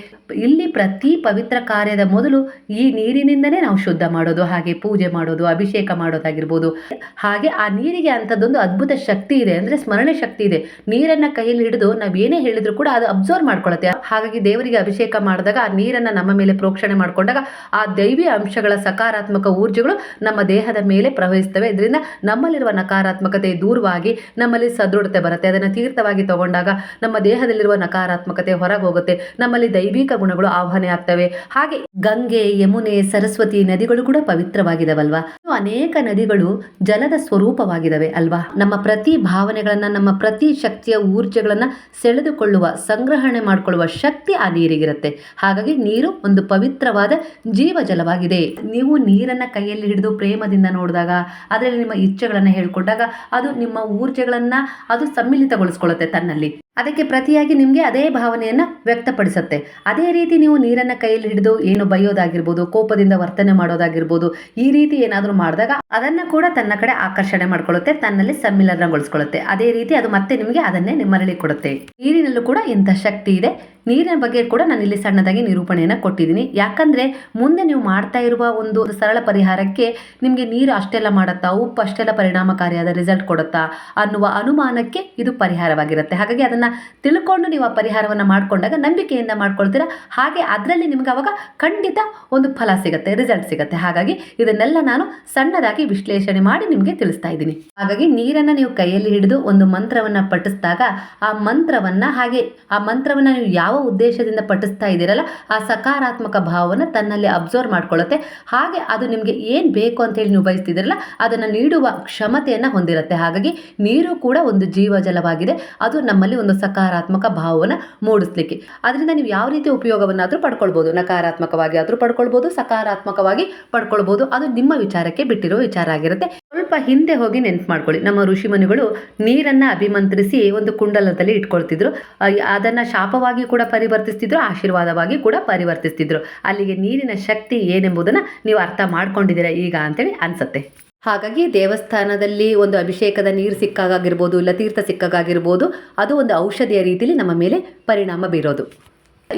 ಇಲ್ಲಿ ಪ್ರತಿ ಪವಿತ್ರ ಕಾರ್ಯದ ಮೊದಲು ಈ ನೀರಿನಿಂದನೇ ನಾವು ಶುದ್ಧ ಮಾಡೋದು, ಹಾಗೆ ಪೂಜೆ ಮಾಡೋದು, ಅಭಿಷೇಕ ಮಾಡೋದಾಗಿರ್ಬೋದು. ಹಾಗೆ ಆ ನೀರಿಗೆ ಅಂಥದ್ದೊಂದು ಅದ್ಭುತ ಶಕ್ತಿ ಇದೆ ಅಂದ್ರೆ ಸ್ಮರಣೆ ಶಕ್ತಿ ಇದೆ. ನೀರನ್ನ ಕೈಯಲ್ಲಿ ಹಿಡಿದು ನಾವು ಏನೇ ಹೇಳಿದ್ರು ಕೂಡ ಅದು ಅಬ್ಸರ್ವ್ ಮಾಡ್ಕೊಳತ್ತೆ. ಹಾಗಾಗಿ ದೇವರಿಗೆ ಅಭಿಷೇಕ ಮಾಡಿದಾಗ ಆ ನೀರನ್ನ ನಮ್ಮ ಮೇಲೆ ಪ್ರೋಕ್ಷಣೆ ಮಾಡಿಕೊಂಡಾಗ ಆ ದೈವಿ ಅಂಶಗಳ ಸಕಾರಾತ್ಮಕ ಊರ್ಜೆಗಳು ನಮ್ಮ ದೇಹದ ಮೇಲೆ ಪ್ರವಹಿಸ್ತವೆ. ಇದರಿಂದ ನಮ್ಮಲ್ಲಿರುವ ನಕಾರಾತ್ಮಕತೆ ದೂರವಾಗಿ ನಮ್ಮಲ್ಲಿ ಸದೃಢತೆ ಬರುತ್ತೆ. ಅದನ್ನು ತೀರ್ಥವಾಗಿ ತಗೊಂಡಾಗ ನಮ್ಮ ದೇಹದಲ್ಲಿರುವ ನಕಾರಾತ್ಮಕತೆ ಹೊರಗೆ ಹೋಗುತ್ತೆ ನಮ್ಮಲ್ಲಿ ದೈವಿಕ ಗುಣಗಳು ಆಹ್ವಾನ ಆಗ್ತವೆ. ಹಾಗೆ ಗಂಗೆ, ಯಮುನೆ, ಸರಸ್ವತಿ ನದಿಗಳು ಕೂಡ ಪವಿತ್ರವಾಗಿದವಲ್ವಾ? ಅನೇಕ ನದಿಗಳು ಜಲದ ಸ್ವರೂಪವಾಗಿದವೆ ಅಲ್ವಾ? ನಮ್ಮ ಪ್ರತಿ ಭಾವನೆಗಳನ್ನ, ನಮ್ಮ ಪ್ರತಿ ಶಕ್ತಿಯ ಊರ್ಜೆಗಳನ್ನ ಸೆಳೆದುಕೊಳ್ಳುವ, ಸಂಗ್ರಹಣೆ ಮಾಡಿಕೊಳ್ಳುವ ಶಕ್ತಿ ಆ ನೀರಿಗಿರುತ್ತೆ. ಹಾಗಾಗಿ ನೀರು ಒಂದು ಪವಿತ್ರವಾದ ಜೀವಜಲವಾಗಿದೆ. ನೀವು ನೀರನ್ನ ಕೈಯಲ್ಲಿ ಹಿಡಿದು ಪ್ರೇಮದಿಂದ ನೋಡಿದಾಗ, ಅದರಲ್ಲಿ ನಿಮ್ಮ ಇಚ್ಛೆಗಳನ್ನ ಹೇಳ್ಕೊಂಡಾಗ ಅದು ನಿಮ್ಮ ಊರ್ಜೆಗಳನ್ನ ಅದು ಸಮ್ಮಿಲಿತಗೊಳಿಸ್ಕೊಳ್ಳುತ್ತೆ ತನ್ನಲ್ಲಿ. ಅದಕ್ಕೆ ಪ್ರತಿಯಾಗಿ ನಿಮಗೆ ಅದೇ ಭಾವನೆಯನ್ನು ವ್ಯಕ್ತಪಡಿಸುತ್ತೆ. ಅದೇ ರೀತಿ ನೀವು ನೀರನ್ನು ಕೈಯಲ್ಲಿ ಹಿಡಿದು ಏನು ಬೈಯೋದಾಗಿರ್ಬೋದು ಕೋಪದಿಂದ ವರ್ತನೆ ಮಾಡೋದಾಗಿರ್ಬೋದು, ಈ ರೀತಿ ಏನಾದರೂ ಮಾಡಿದಾಗ ಅದನ್ನು ಕೂಡ ತನ್ನ ಕಡೆ ಆಕರ್ಷಣೆ ಮಾಡ್ಕೊಳ್ಳುತ್ತೆ, ತನ್ನಲ್ಲಿ ಸಮ್ಮಿಲನಗೊಳಿಸ್ಕೊಳ್ಳುತ್ತೆ. ಅದೇ ರೀತಿ ಅದು ಮತ್ತೆ ನಿಮಗೆ ಅದನ್ನೇ ನಿಮ್ಮರಳಿ ಕೊಡುತ್ತೆ. ನೀರಿನಲ್ಲೂ ಕೂಡ ಇಂಥ ಶಕ್ತಿ ಇದೆ. ನೀರಿನ ಬಗ್ಗೆ ಕೂಡ ನಾನು ಇಲ್ಲಿ ಸಣ್ಣದಾಗಿ ನಿರೂಪಣೆಯನ್ನು ಕೊಟ್ಟಿದ್ದೀನಿ. ಯಾಕಂದರೆ ಮುಂದೆ ನೀವು ಮಾಡ್ತಾ ಇರುವ ಒಂದು ಸರಳ ಪರಿಹಾರಕ್ಕೆ ನಿಮಗೆ ನೀರು ಅಷ್ಟೆಲ್ಲ ಮಾಡುತ್ತಾ, ಉಪ್ಪು ಅಷ್ಟೆಲ್ಲ ಪರಿಣಾಮಕಾರಿಯಾದ ರಿಸಲ್ಟ್ ಕೊಡುತ್ತಾ ಅನ್ನುವ ಅನುಮಾನಕ್ಕೆ ಇದು ಪರಿಹಾರವಾಗಿರುತ್ತೆ. ಹಾಗಾಗಿ ಅದನ್ನ ತಿಳ್ಕೊಂಡು ನೀವು ಆ ಪರಿಹಾರವನ್ನು ಮಾಡಿಕೊಂಡಾಗ ನಂಬಿಕೆಯಿಂದ ಮಾಡ್ಕೊಳ್ತೀರಾ? ಹಾಗೆ ಅದರಲ್ಲಿ ನಿಮ್ಗೆ ಅವಾಗ ಖಂಡಿತ ಒಂದು ಫಲ ಸಿಗುತ್ತೆ ರಿಸಲ್ಟ್ ಸಿಗುತ್ತೆ. ಹಾಗಾಗಿ ಇದನ್ನೆಲ್ಲ ನಾನು ಸಣ್ಣದಾಗಿ ವಿಶ್ಲೇಷಣೆ ಮಾಡಿ ನಿಮಗೆ ತಿಳಿಸ್ತಾ ಇದ್ದೀನಿ. ಹಾಗಾಗಿ ನೀರನ್ನು ನೀವು ಕೈಯಲ್ಲಿ ಹಿಡಿದು ಒಂದು ಮಂತ್ರವನ್ನು ಪಠಿಸಿದಾಗ ಆ ಮಂತ್ರವನ್ನು ಹಾಗೆ ಆ ಮಂತ್ರವನ್ನು ನೀವು ಯಾವ ಉದ್ದೇಶದಿಂದ ಪಠಿಸ್ತಾ ಇದ್ದೀರಲ್ಲ, ಆ ಸಕಾರಾತ್ಮಕ ಭಾವವನ್ನು ತನ್ನಲ್ಲಿ ಅಬ್ಸರ್ವ್ ಮಾಡ್ಕೊಳ್ಳುತ್ತೆ. ಹಾಗೆ ಅದು ನಿಮಗೆ ಏನು ಬೇಕು ಅಂತ ಹೇಳಿ ನೀವು ಬಯಸ್ತಿದ್ದೀರಲ್ಲ, ಅದನ್ನು ನೀಡುವ ಕ್ಷಮತೆಯನ್ನು ಹೊಂದಿರುತ್ತೆ. ಹಾಗಾಗಿ ನೀರು ಕೂಡ ಒಂದು ಜೀವಜಲವಾಗಿದೆ ಅದು ನಮ್ಮಲ್ಲಿ ಒಂದು ಸಕಾರಾತ್ಮಕ ಭಾವವನ್ನು ಮೂಡಿಸ್ಲಿಕ್ಕೆ. ಅದರಿಂದ ನೀವು ಯಾವ ರೀತಿ ಉಪಯೋಗವನ್ನಾದರೂ ಪಡ್ಕೊಳ್ಬೋದು. ನಕಾರಾತ್ಮಕವಾಗಿ ಆದರೂ ಪಡ್ಕೊಳ್ಬೋದು, ಸಕಾರಾತ್ಮಕವಾಗಿ ಪಡ್ಕೊಳ್ಬೋದು. ಅದು ನಿಮ್ಮ ವಿಚಾರಕ್ಕೆ ಬಿಟ್ಟಿರೋ ವಿಚಾರ ಆಗಿರುತ್ತೆ. ಸ್ವಲ್ಪ ಹಿಂದೆ ಹೋಗಿ ನೆನ್ಪು ಮಾಡ್ಕೊಳ್ಳಿ. ನಮ್ಮ ಋಷಿಮುನಿಗಳು ನೀರನ್ನು ಅಭಿಮಂತ್ರಿಸಿ ಒಂದು ಕುಂಡಲದಲ್ಲಿ ಇಟ್ಕೊಳ್ತಿದ್ರು. ಅದನ್ನು ಶಾಪವಾಗಿ ಕೂಡ ಪರಿವರ್ತಿಸ್ತಿದ್ರು, ಆಶೀರ್ವಾದವಾಗಿ ಕೂಡ ಪರಿವರ್ತಿಸ್ತಿದ್ರು. ಅಲ್ಲಿಗೆ ನೀರಿನ ಶಕ್ತಿ ಏನೆಂಬುದನ್ನು ನೀವು ಅರ್ಥ ಮಾಡ್ಕೊಂಡಿದ್ದೀರಾ ಈಗ ಅಂತೇಳಿ ಅನ್ಸುತ್ತೆ. ಹಾಗಾಗಿ ದೇವಸ್ಥಾನದಲ್ಲಿ ಒಂದು ಅಭಿಷೇಕದ ನೀರು ಸಿಕ್ಕಾಗಿರ್ಬೋದು ಇಲ್ಲ ತೀರ್ಥ ಸಿಕ್ಕಾಗಿರ್ಬೋದು ಅದು ಒಂದು ಔಷಧಿಯ ರೀತಿಯಲ್ಲಿ ನಮ್ಮ ಮೇಲೆ ಪರಿಣಾಮ ಬೀರೋದು.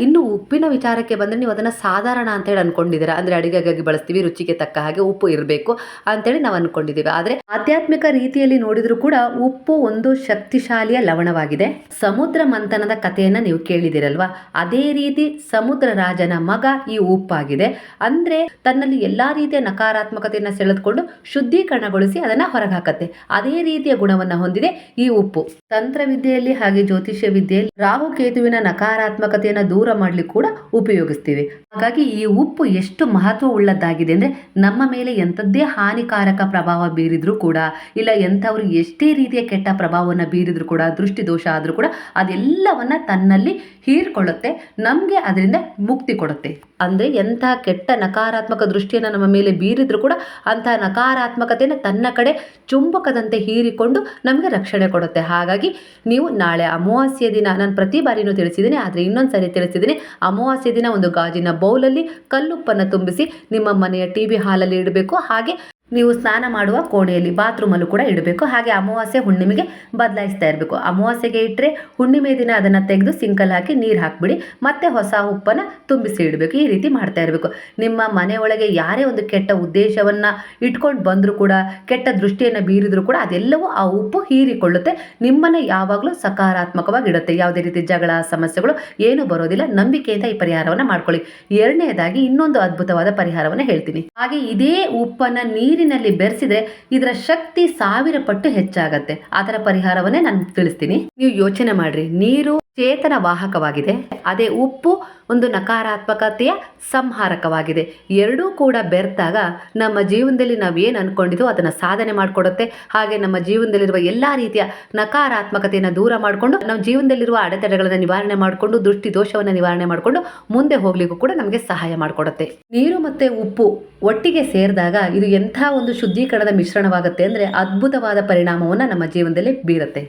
ಇನ್ನು ಉಪ್ಪಿನ ವಿಚಾರಕ್ಕೆ ಬಂದರೆ ನೀವು ಅದನ್ನು ಸಾಧಾರಣ ಅಂತೇಳಿ ಅನ್ಕೊಂಡಿದ್ದೀರಾ? ಅಂದರೆ ಅಡುಗೆಗಾಗಿ ಬಳಸ್ತೀವಿ, ರುಚಿಗೆ ತಕ್ಕ ಹಾಗೆ ಉಪ್ಪು ಇರಬೇಕು ಅಂತೇಳಿ ನಾವು ಅನ್ಕೊಂಡಿದ್ದೀವಿ. ಆದರೆ ಆಧ್ಯಾತ್ಮಿಕ ರೀತಿಯಲ್ಲಿ ನೋಡಿದರೂ ಕೂಡ ಉಪ್ಪು ಒಂದು ಶಕ್ತಿಶಾಲಿಯ ಲವಣವಾಗಿದೆ. ಸಮುದ್ರ ಮಂಥನದ ಕಥೆಯನ್ನು ನೀವು ಕೇಳಿದಿರಲ್ವಾ ಅದೇ ರೀತಿ ಸಮುದ್ರ ರಾಜನ ಮಗ ಈ ಉಪ್ಪಾಗಿದೆ. ಅಂದರೆ ತನ್ನಲ್ಲಿ ಎಲ್ಲಾ ರೀತಿಯ ನಕಾರಾತ್ಮಕತೆಯನ್ನು ಸೆಳೆದುಕೊಂಡು ಶುದ್ಧೀಕರಣಗೊಳಿಸಿ ಅದನ್ನು ಹೊರಗಾಕತ್ತೆ. ಅದೇ ರೀತಿಯ ಗುಣವನ್ನು ಹೊಂದಿದೆ ಈ ಉಪ್ಪು. ತಂತ್ರವಿದ್ಯೆಯಲ್ಲಿ ಹಾಗೆ ಜ್ಯೋತಿಷ್ಯ ವಿದ್ಯೆಯಲ್ಲಿ ರಾಹುಕೇತುವಿನ ನಕಾರಾತ್ಮಕತೆಯನ್ನು ದೂರ ಮಾಡ್ಲಿಕ್ಕೆ ಕೂಡ ಉಪಯೋಗಿಸ್ತೀವಿ. ಹಾಗಾಗಿ ಈ ಉಪ್ಪು ಎಷ್ಟು ಮಹತ್ವ ಉಳ್ಳದ್ದಾಗಿದೆ ಅಂದ್ರೆ ನಮ್ಮ ಮೇಲೆ ಎಂಥದ್ದೇ ಹಾನಿಕಾರಕ ಪ್ರಭಾವ ಬೀರಿದರೂ ಕೂಡ, ಇಲ್ಲ ಎಂಥವ್ರು ಎಷ್ಟೇ ರೀತಿಯ ಕೆಟ್ಟ ಪ್ರಭಾವವನ್ನು ಬೀರಿದರೂ ಕೂಡ ದೃಷ್ಟಿ ದೋಷ ಆದರೂ ಕೂಡ ಅದೆಲ್ಲವನ್ನ ತನ್ನಲ್ಲಿ ಹೀರ್ಕೊಳ್ಳುತ್ತೆ, ನಮಗೆ ಅದರಿಂದ ಮುಕ್ತಿ ಕೊಡುತ್ತೆ. ಅಂದ್ರೆ ಎಂಥ ಕೆಟ್ಟ ನಕಾರಾತ್ಮಕ ದೃಷ್ಟಿಯನ್ನು ನಮ್ಮ ಮೇಲೆ ಬೀರಿದ್ರು ಕೂಡ ಅಂಥ ನಕಾರಾತ್ಮಕತೆಯನ್ನು ತನ್ನ ಕಡೆ ಚುಂಬಕದಂತೆ ಹೀರಿಕೊಂಡು ನಮಗೆ ರಕ್ಷಣೆ ಕೊಡುತ್ತೆ. ಹಾಗಾಗಿ ನೀವು ನಾಳೆ ಅಮಾವಾಸ್ಯ ದಿನ, ನಾನು ಪ್ರತಿ ಬಾರಿನೂ ತಿಳಿಸಿದ್ದೀನಿ, ಆದರೆ ಇನ್ನೊಂದು ಸಾರಿ ತಿಳಿಸಿದ್ದೀನಿ. ಅಮಾವಾಸ್ಯ ದಿನ ಒಂದು ಗಾಜಿನ ಬೌಲಲ್ಲಿ ಕಲ್ಲುಪ್ಪನ್ನು ತುಂಬಿಸಿ ನಿಮ್ಮ ಮನೆಯ ಟಿ ವಿ ಹಾಲಲ್ಲಿ ಇಡಬೇಕು. ಹಾಗೆ ನೀವು ಸ್ನಾನ ಮಾಡುವ ಕೋಣೆಯಲ್ಲಿ ಬಾತ್ರೂಮಲ್ಲೂ ಕೂಡ ಇಡಬೇಕು. ಹಾಗೆ ಅಮಾವಾಸ್ಯೆ ಹುಣ್ಣಿಮೆಗೆ ಬದಲಾಯಿಸ್ತಾ ಇರಬೇಕು. ಅಮಾವಾಸ್ಯೆಗೆ ಇಟ್ಟರೆ ಹುಣ್ಣಿಮೆ ದಿನ ಅದನ್ನು ತೆಗೆದು ಸಿಂಕಲ್ ಹಾಕಿ ನೀರು ಹಾಕಿಬಿಡಿ, ಮತ್ತೆ ಹೊಸ ಉಪ್ಪನ್ನು ತುಂಬಿಸಿ ಇಡಬೇಕು. ಈ ರೀತಿ ಮಾಡ್ತಾ ಇರಬೇಕು. ನಿಮ್ಮ ಮನೆಯೊಳಗೆ ಯಾರೇ ಒಂದು ಕೆಟ್ಟ ಉದ್ದೇಶವನ್ನು ಇಟ್ಕೊಂಡು ಬಂದರೂ ಕೂಡ, ಕೆಟ್ಟ ದೃಷ್ಟಿಯನ್ನು ಬೀರಿದರೂ ಕೂಡ ಅದೆಲ್ಲವೂ ಆ ಉಪ್ಪು ಹೀರಿಕೊಳ್ಳುತ್ತೆ. ನಿಮ್ಮನ್ನು ಯಾವಾಗಲೂ ಸಕಾರಾತ್ಮಕವಾಗಿ ಇಡುತ್ತೆ. ಯಾವುದೇ ರೀತಿ ಜಗಳ, ಸಮಸ್ಯೆಗಳು ಏನೂ ಬರೋದಿಲ್ಲ. ನಂಬಿಕೆಯಿಂದ ಈ ಪರಿಹಾರವನ್ನು ಮಾಡ್ಕೊಳ್ಳಿ. ಎರಡನೇದಾಗಿ ಇನ್ನೊಂದು ಅದ್ಭುತವಾದ ಪರಿಹಾರವನ್ನು ಹೇಳ್ತೀನಿ. ಹಾಗೆ ಇದೇ ಉಪ್ಪನ್ನು ನೀರಿನಲ್ಲಿ ಬೆರೆಸಿದ್ರೆ ಇದರ ಶಕ್ತಿ ಸಾವಿರ ಪಟ್ಟು ಹೆಚ್ಚಾಗತ್ತೆ. ಅದರ ಪರಿಹಾರವನ್ನೇ ನಾನು ತಿಳಿಸ್ತೀನಿ. ನೀವು ಯೋಚನೆ ಮಾಡ್ರಿ. ನೀರು ಚೇತನ ವಾಹಕವಾಗಿದೆ. ಅದೇ ಉಪ್ಪು ಒಂದು ನಕಾರಾತ್ಮಕತೆಯ ಸಂಹಾರಕವಾಗಿದೆ. ಎರಡೂ ಕೂಡ ಬೆರೆತಾಗ ನಮ್ಮ ಜೀವನದಲ್ಲಿ ನಾವು ಏನು ಅಂದ್ಕೊಂಡಿದ್ದೋ ಅದನ್ನು ಸಾಧನೆ ಮಾಡಿಕೊಡುತ್ತೆ. ಹಾಗೆ ನಮ್ಮ ಜೀವನದಲ್ಲಿರುವ ಎಲ್ಲ ರೀತಿಯ ನಕಾರಾತ್ಮಕತೆಯನ್ನು ದೂರ ಮಾಡಿಕೊಂಡು, ನಮ್ಮ ಜೀವನದಲ್ಲಿರುವ ಅಡೆತಡೆಗಳನ್ನು ನಿವಾರಣೆ ಮಾಡಿಕೊಂಡು, ದೃಷ್ಟಿ ದೋಷವನ್ನು ನಿವಾರಣೆ ಮಾಡಿಕೊಂಡು ಮುಂದೆ ಹೋಗ್ಲಿಕ್ಕೂ ಕೂಡ ನಮಗೆ ಸಹಾಯ ಮಾಡಿಕೊಡುತ್ತೆ. ನೀರು ಮತ್ತು ಉಪ್ಪು ಒಟ್ಟಿಗೆ ಸೇರಿದಾಗ ಇದು ಎಂಥ ಒಂದು ಶುದ್ಧೀಕರಣದ ಮಿಶ್ರಣವಾಗುತ್ತೆ ಅಂದರೆ ಅದ್ಭುತವಾದ ಪರಿಣಾಮವನ್ನು ನಮ್ಮ ಜೀವನದಲ್ಲಿ ಬೀರುತ್ತೆ.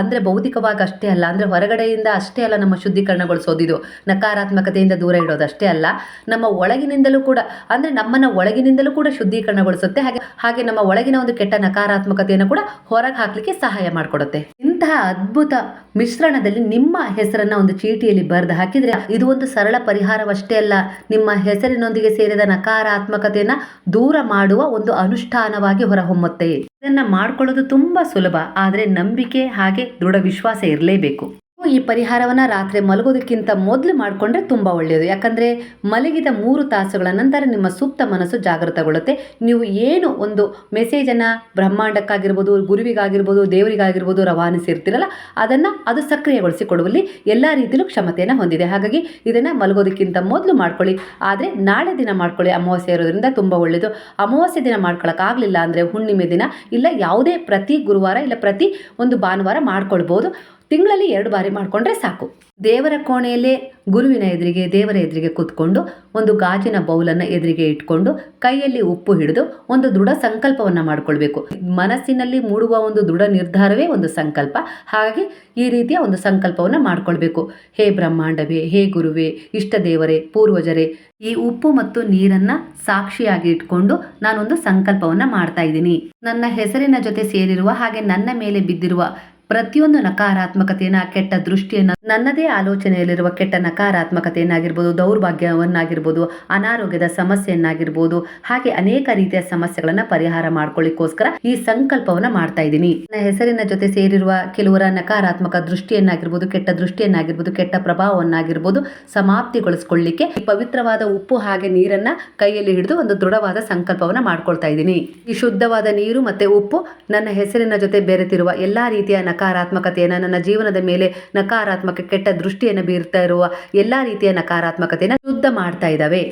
ಅಂದರೆ ಭೌತಿಕವಾಗಿ ಅಷ್ಟೇ ಅಲ್ಲ, ಅಂದರೆ ಹೊರಗಡೆಯಿಂದ ಅಷ್ಟೇ ಅಲ್ಲ ನಮ್ಮ ಶುದ್ಧೀಕರಣಗೊಳಿಸೋದಿದು ನಕಾರಾತ್ಮಕತೆಯಿಂದ ದೂರ ಇಡೋದು ಅಷ್ಟೇ ಅಲ್ಲ, ನಮ್ಮ ಒಳಗಿನಿಂದಲೂ ಕೂಡ, ಅಂದರೆ ನಮ್ಮನ್ನು ಒಳಗಿನಿಂದಲೂ ಕೂಡ ಶುದ್ಧೀಕರಣಗೊಳಿಸುತ್ತೆ. ಹಾಗೆ ಹಾಗೆ ನಮ್ಮ ಒಳಗಿನ ಒಂದು ಕೆಟ್ಟ ನಕಾರಾತ್ಮಕತೆಯನ್ನು ಕೂಡ ಹೊರಗೆ ಹಾಕಲಿಕ್ಕೆ ಸಹಾಯ ಮಾಡಿಕೊಡುತ್ತೆ. ಇಂತಹ ಅದ್ಭುತ ಮಿಶ್ರಣದಲ್ಲಿ ನಿಮ್ಮ ಹೆಸರನ್ನ ಒಂದು ಚೀಟಿಯಲ್ಲಿ ಬರೆದು ಹಾಕಿದ್ರೆ ಇದು ಒಂದು ಸರಳ ಪರಿಹಾರವಷ್ಟೇ ಅಲ್ಲ. ನಿಮ್ಮ ಹೆಸರಿನೊಂದಿಗೆ ಸೇರಿದ ನಕಾರಾತ್ಮಕತೆಯನ್ನ ದೂರ ಮಾಡುವ ಒಂದು ಅನುಷ್ಠಾನವಾಗಿ ಹೊರಹೊಮ್ಮುತ್ತೆ. ಇದನ್ನ ಮಾಡ್ಕೊಳ್ಳೋದು ತುಂಬಾ ಸುಲಭ, ಆದರೆ ನಂಬಿಕೆ ಹಾಗೆ ದೃಢ ವಿಶ್ವಾಸ ಇರಲೇಬೇಕು. ಈ ಪರಿಹಾರವನ್ನ ರಾತ್ರಿ ಮಲಗೋದಕ್ಕಿಂತ ಮೊದಲು ಮಾಡಿಕೊಂಡ್ರೆ ತುಂಬ ಒಳ್ಳೆಯದು. ಯಾಕಂದರೆ ಮಲಗಿದ ಮೂರು ತಾಸುಗಳ ನಂತರ ನಿಮ್ಮ ಸುಪ್ತ ಮನಸ್ಸು ಜಾಗೃತಗೊಳ್ಳುತ್ತೆ. ನೀವು ಏನು ಒಂದು ಮೆಸೇಜನ್ನು ಬ್ರಹ್ಮಾಂಡಕ್ಕಾಗಿರ್ಬೋದು, ಗುರುವಿಗಾಗಿರ್ಬೋದು, ದೇವರಿಗಾಗಿರ್ಬೋದು ರವಾನಿಸಿರ್ತೀರಲ್ಲ, ಅದನ್ನು ಅದು ಸಕ್ರಿಯಗೊಳಿಸಿಕೊಡುವಲ್ಲಿ ಎಲ್ಲ ರೀತಿಯಲ್ಲೂ ಕ್ಷಮತೆಯನ್ನು ಹೊಂದಿದೆ. ಹಾಗಾಗಿ ಇದನ್ನು ಮಲಗೋದಕ್ಕಿಂತ ಮೊದಲು ಮಾಡ್ಕೊಳ್ಳಿ. ಆದರೆ ನಾಳೆ ದಿನ ಮಾಡ್ಕೊಳ್ಳಿ. ಅಮಾವಾಸ್ಯೆ ಇರೋದ್ರಿಂದ ತುಂಬ ಒಳ್ಳೆಯದು. ಅಮಾವಾಸ್ಯೆ ದಿನ ಮಾಡ್ಕೊಳ್ಳೋಕ್ಕಾಗಲಿಲ್ಲ ಅಂದರೆ ಹುಣ್ಣಿಮೆ ದಿನ ಇಲ್ಲ, ಯಾವುದೇ ಪ್ರತಿ ಗುರುವಾರ ಇಲ್ಲ, ಪ್ರತಿ ಒಂದು ಭಾನುವಾರ ಮಾಡ್ಕೊಳ್ಬೋದು. ತಿಂಗಳಲ್ಲಿ ಎರಡು ಬಾರಿ ಮಾಡಿಕೊಂಡ್ರೆ ಸಾಕು. ದೇವರ ಕೋಣೆಯಲ್ಲೇ ಗುರುವಿನ ಎದುರಿಗೆ, ದೇವರ ಎದುರಿಗೆ ಕೂತ್ಕೊಂಡು ಒಂದು ಗಾಜಿನ ಬೌಲನ್ನು ಎದುರಿಗೆ ಇಟ್ಕೊಂಡು ಕೈಯಲ್ಲಿ ಉಪ್ಪು ಹಿಡಿದು ಒಂದು ದೃಢ ಸಂಕಲ್ಪವನ್ನು ಮಾಡಿಕೊಳ್ಬೇಕು. ಮನಸ್ಸಿನಲ್ಲಿ ಮೂಡುವ ಒಂದು ದೃಢ ನಿರ್ಧಾರವೇ ಒಂದು ಸಂಕಲ್ಪ. ಹಾಗಾಗಿ ಈ ರೀತಿಯ ಒಂದು ಸಂಕಲ್ಪವನ್ನು ಮಾಡಿಕೊಳ್ಬೇಕು. ಹೇ ಬ್ರಹ್ಮಾಂಡವೇ, ಹೇ ಗುರುವೇ, ಇಷ್ಟ ದೇವರೇ, ಪೂರ್ವಜರೇ, ಈ ಉಪ್ಪು ಮತ್ತು ನೀರನ್ನು ಸಾಕ್ಷಿಯಾಗಿ ಇಟ್ಕೊಂಡು ನಾನೊಂದು ಸಂಕಲ್ಪವನ್ನು ಮಾಡ್ತಾ ಇದ್ದೀನಿ. ನನ್ನ ಹೆಸರಿನ ಜೊತೆ ಸೇರಿರುವ ಹಾಗೆ ನನ್ನ ಮೇಲೆ ಬಿದ್ದಿರುವ ಪ್ರತಿಯೊಂದು ನಕಾರಾತ್ಮಕತೆಯನ್ನ ಕೆಟ್ಟ ದೃಷ್ಟಿಯನ್ನ ನನ್ನದೇ ಆಲೋಚನೆಯಲ್ಲಿರುವ ಕೆಟ್ಟ ನಕಾರಾತ್ಮಕತೆಯನ್ನಾಗಿರ್ಬೋದು, ದೌರ್ಭಾಗ್ಯವನ್ನಾಗಿರ್ಬೋದು, ಅನಾರೋಗ್ಯದ ಸಮಸ್ಯೆಯನ್ನಾಗಿರ್ಬೋದು, ಹಾಗೆ ಅನೇಕ ರೀತಿಯ ಸಮಸ್ಯೆಗಳನ್ನ ಪರಿಹಾರ ಮಾಡ್ಕೊಳ್ಳಿಕ್ಕೋಸ್ಕರ ಈ ಸಂಕಲ್ಪವನ್ನ ಮಾಡ್ತಾ ಇದ್ದೀನಿ. ನನ್ನ ಹೆಸರಿನ ಜೊತೆ ಸೇರಿರುವ ಕೆಲವರ ನಕಾರಾತ್ಮಕ ದೃಷ್ಟಿಯನ್ನಾಗಿರ್ಬೋದು, ಕೆಟ್ಟ ದೃಷ್ಟಿಯನ್ನಾಗಿರ್ಬೋದು, ಕೆಟ್ಟ ಪ್ರಭಾವವನ್ನಾಗಿರ್ಬೋದು ಸಮಾಪ್ತಿಗೊಳಿಸ್ಕೊಳ್ಳಿಕ್ಕೆ ಈ ಪವಿತ್ರವಾದ ಉಪ್ಪು ಹಾಗೆ ನೀರನ್ನ ಕೈಯಲ್ಲಿ ಹಿಡಿದು ಒಂದು ದೃಢವಾದ ಸಂಕಲ್ಪವನ್ನ ಮಾಡ್ಕೊಳ್ತಾ ಇದ್ದೀನಿ. ಈ ಶುದ್ಧವಾದ ನೀರು ಮತ್ತೆ ಉಪ್ಪು ನನ್ನ ಹೆಸರಿನ ಜೊತೆ ಬೆರೆತಿರುವ ಎಲ್ಲಾ ರೀತಿಯ ನಕಾರಾತ್ಮಕತೆಯನ್ನ, ನನ್ನ ಜೀವನದ ಮೇಲೆ ನಕಾರಾತ್ಮಕ ಕೆಟ್ಟ ದೃಷ್ಟಿಯನ್ನು ಬೀರ್ತಾ ಇರುವ ಎಲ್ಲಾ ರೀತಿಯ ನಕಾರಾತ್ಮಕತೆಯನ್ನು ಶುದ್ಧ ಮಾಡ್ತಾ ಇದ್ದಾವೆ.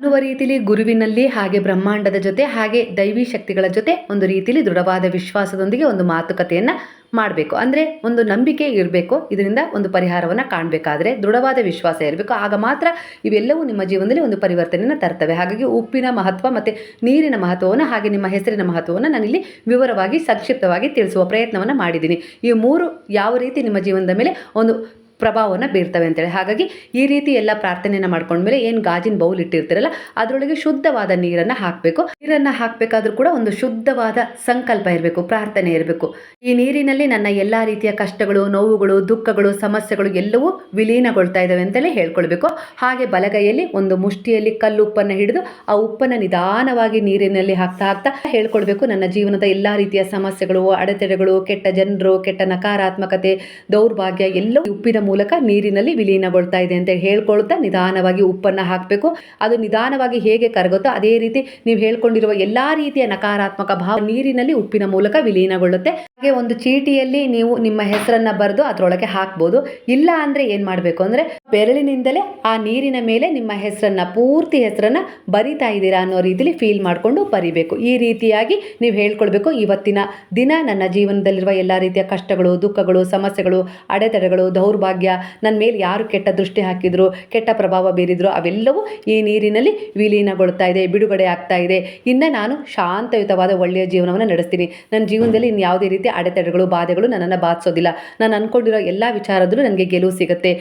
ಅನ್ನುವ ರೀತಿಲಿ ಗುರುವಿನಲ್ಲಿ ಹಾಗೆ ಬ್ರಹ್ಮಾಂಡದ ಜೊತೆ ಹಾಗೆ ದೈವಿ ಶಕ್ತಿಗಳ ಜೊತೆ ಒಂದು ರೀತಿಲಿ ದೃಢವಾದ ವಿಶ್ವಾಸದೊಂದಿಗೆ ಒಂದು ಮಾತುಕತೆಯನ್ನು ಮಾಡಬೇಕು. ಅಂದರೆ ಒಂದು ನಂಬಿಕೆ ಇರಬೇಕು. ಇದರಿಂದ ಒಂದು ಪರಿಹಾರವನ್ನು ಕಾಣಬೇಕಾದ್ರೆ ದೃಢವಾದ ವಿಶ್ವಾಸ ಇರಬೇಕು. ಆಗ ಮಾತ್ರ ಇವೆಲ್ಲವೂ ನಿಮ್ಮ ಜೀವನದಲ್ಲಿ ಒಂದು ಪರಿವರ್ತನೆಯನ್ನು ತರ್ತವೆ. ಹಾಗಾಗಿ ಉಪ್ಪಿನ ಮಹತ್ವ ಮತ್ತು ನೀರಿನ ಮಹತ್ವವನ್ನು ಹಾಗೆ ನಿಮ್ಮ ಹೆಸರಿನ ಮಹತ್ವವನ್ನು ನಾನಿಲ್ಲಿ ವಿವರವಾಗಿ ಸಂಕ್ಷಿಪ್ತವಾಗಿ ತಿಳಿಸುವ ಪ್ರಯತ್ನವನ್ನು ಮಾಡಿದ್ದೀನಿ. ಈ ಮೂರು ಯಾವ ರೀತಿ ನಿಮ್ಮ ಜೀವನದ ಮೇಲೆ ಒಂದು ಪ್ರಭಾವವನ್ನು ಬೀರ್ತವೆ ಅಂತೇಳಿ. ಹಾಗಾಗಿ ಈ ರೀತಿ ಎಲ್ಲ ಪ್ರಾರ್ಥನೆಯನ್ನು ಮಾಡ್ಕೊಂಡ್ಮೇಲೆ ಏನು ಗಾಜಿನ ಬೌಲ್ ಇಟ್ಟಿರ್ತೀರಲ್ಲ, ಅದರೊಳಗೆ ಶುದ್ಧವಾದ ನೀರನ್ನು ಹಾಕಬೇಕು. ನೀರನ್ನು ಹಾಕಬೇಕಾದ್ರೂ ಕೂಡ ಒಂದು ಶುದ್ಧವಾದ ಸಂಕಲ್ಪ ಇರಬೇಕು, ಪ್ರಾರ್ಥನೆ ಇರಬೇಕು. ಈ ನೀರಿನಲ್ಲಿ ನನ್ನ ಎಲ್ಲ ರೀತಿಯ ಕಷ್ಟಗಳು, ನೋವುಗಳು, ದುಃಖಗಳು, ಸಮಸ್ಯೆಗಳು ಎಲ್ಲವೂ ವಿಲೀನಗೊಳ್ತಾ ಇದ್ದಾವೆ ಅಂತಲೇ ಹೇಳ್ಕೊಳ್ಬೇಕು. ಹಾಗೆ ಬಲಗೈಯಲ್ಲಿ ಒಂದು ಮುಷ್ಟಿಯಲ್ಲಿ ಕಲ್ಲು ಉಪ್ಪನ್ನು ಹಿಡಿದು ಆ ಉಪ್ಪನ್ನು ನಿಧಾನವಾಗಿ ನೀರಿನಲ್ಲಿ ಹಾಕ್ತಾ ಹಾಕ್ತಾ ಹೇಳ್ಕೊಳ್ಬೇಕು. ನನ್ನ ಜೀವನದ ಎಲ್ಲ ರೀತಿಯ ಸಮಸ್ಯೆಗಳು, ಅಡೆತಡೆಗಳು, ಕೆಟ್ಟ ಜನರು, ಕೆಟ್ಟ ನಕಾರಾತ್ಮಕತೆ, ದೌರ್ಭಾಗ್ಯ ಎಲ್ಲೋ ಉಪ್ಪಿನ ಮೂಲಕ ನೀರಿನಲ್ಲಿ ವಿಲೀನಗೊಳ್ತಾ ಇದೆ ಅಂತ ಹೇಳ್ಕೊಳ್ತಾ ನಿಧಾನವಾಗಿ ಉಪ್ಪನ್ನು ಹಾಕಬೇಕು. ಅದು ನಿಧಾನವಾಗಿ ಹೇಗೆ ಕರಗುತ್ತೋ ಅದೇ ರೀತಿ ನೀವು ಹೇಳ್ಕೊಂಡಿರುವ ಎಲ್ಲ ರೀತಿಯ ನಕಾರಾತ್ಮಕ ಭಾವ ನೀರಿನಲ್ಲಿ ಉಪ್ಪಿನ ಮೂಲಕ ವಿಲೀನಗೊಳ್ಳುತ್ತೆ. ಹಾಗೆ ಒಂದು ಚೀಟಿಯಲ್ಲಿ ನೀವು ನಿಮ್ಮ ಹೆಸರನ್ನ ಬರೆದು ಅದರೊಳಗೆ ಹಾಕ್ಬೋದು. ಇಲ್ಲ ಅಂದ್ರೆ ಏನು ಮಾಡಬೇಕು ಅಂದ್ರೆ ಬೆರಳಿನಿಂದಲೇ ಆ ನೀರಿನ ಮೇಲೆ ನಿಮ್ಮ ಹೆಸರನ್ನ, ಪೂರ್ತಿ ಹೆಸರನ್ನ ಬರಿತಾ ಇದ್ದೀರಾ ಅನ್ನೋ ರೀತಿಲಿ ಫೀಲ್ ಮಾಡಿಕೊಂಡು ಬರಿಬೇಕು. ಈ ರೀತಿಯಾಗಿ ನೀವು ಹೇಳ್ಕೊಳ್ಬೇಕು ಇವತ್ತಿನ ದಿನ, ನನ್ನ ಜೀವನದಲ್ಲಿರುವ ಎಲ್ಲ ರೀತಿಯ ಕಷ್ಟಗಳು, ದುಃಖಗಳು, ಸಮಸ್ಯೆಗಳು, ಅಡೆತಡೆಗಳು, ದೌರ್ಭಾಗ್ಯ ನನ್ನ ಮೇಲೆ ಯಾರು ಕೆಟ್ಟ ದೃಷ್ಟಿ ಹಾಕಿದ್ರು, ಕೆಟ್ಟ ಪ್ರಭಾವ ಬೀರಿದ್ರು, ಅವೆಲ್ಲವೂ ಈ ನೀರಿನಲ್ಲಿ ವಿಲೀನಗೊಳ್ತಾ ಇದೆ, ಬಿಡುಗಡೆ ಆಗ್ತಾ ಇದೆ. ಇನ್ನು ನಾನು ಶಾಂತಯುತವಾದ ಒಳ್ಳೆಯ ಜೀವನವನ್ನು ನಡೆಸ್ತೀನಿ. ನನ್ನ ಜೀವನದಲ್ಲಿ ಇನ್ನು ಯಾವುದೇ ರೀತಿಯ ಅಡೆತಡೆಗಳು, ಬಾಧೆಗಳು ನನ್ನನ್ನು ಬಾಧಿಸೋದಿಲ್ಲ. ನಾನು ಅನ್ಕೊಂಡಿರೋ ಎಲ್ಲ ವಿಚಾರದಲ್ಲೂ ನನಗೆ ಗೆಲುವು ಸಿಗುತ್ತೆ.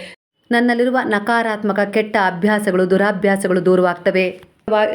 ನನ್ನಲ್ಲಿರುವ ನಕಾರಾತ್ಮಕ ಕೆಟ್ಟ ಅಭ್ಯಾಸಗಳು, ದುರಾಭ್ಯಾಸಗಳು ದೂರವಾಗ್ತವೆ.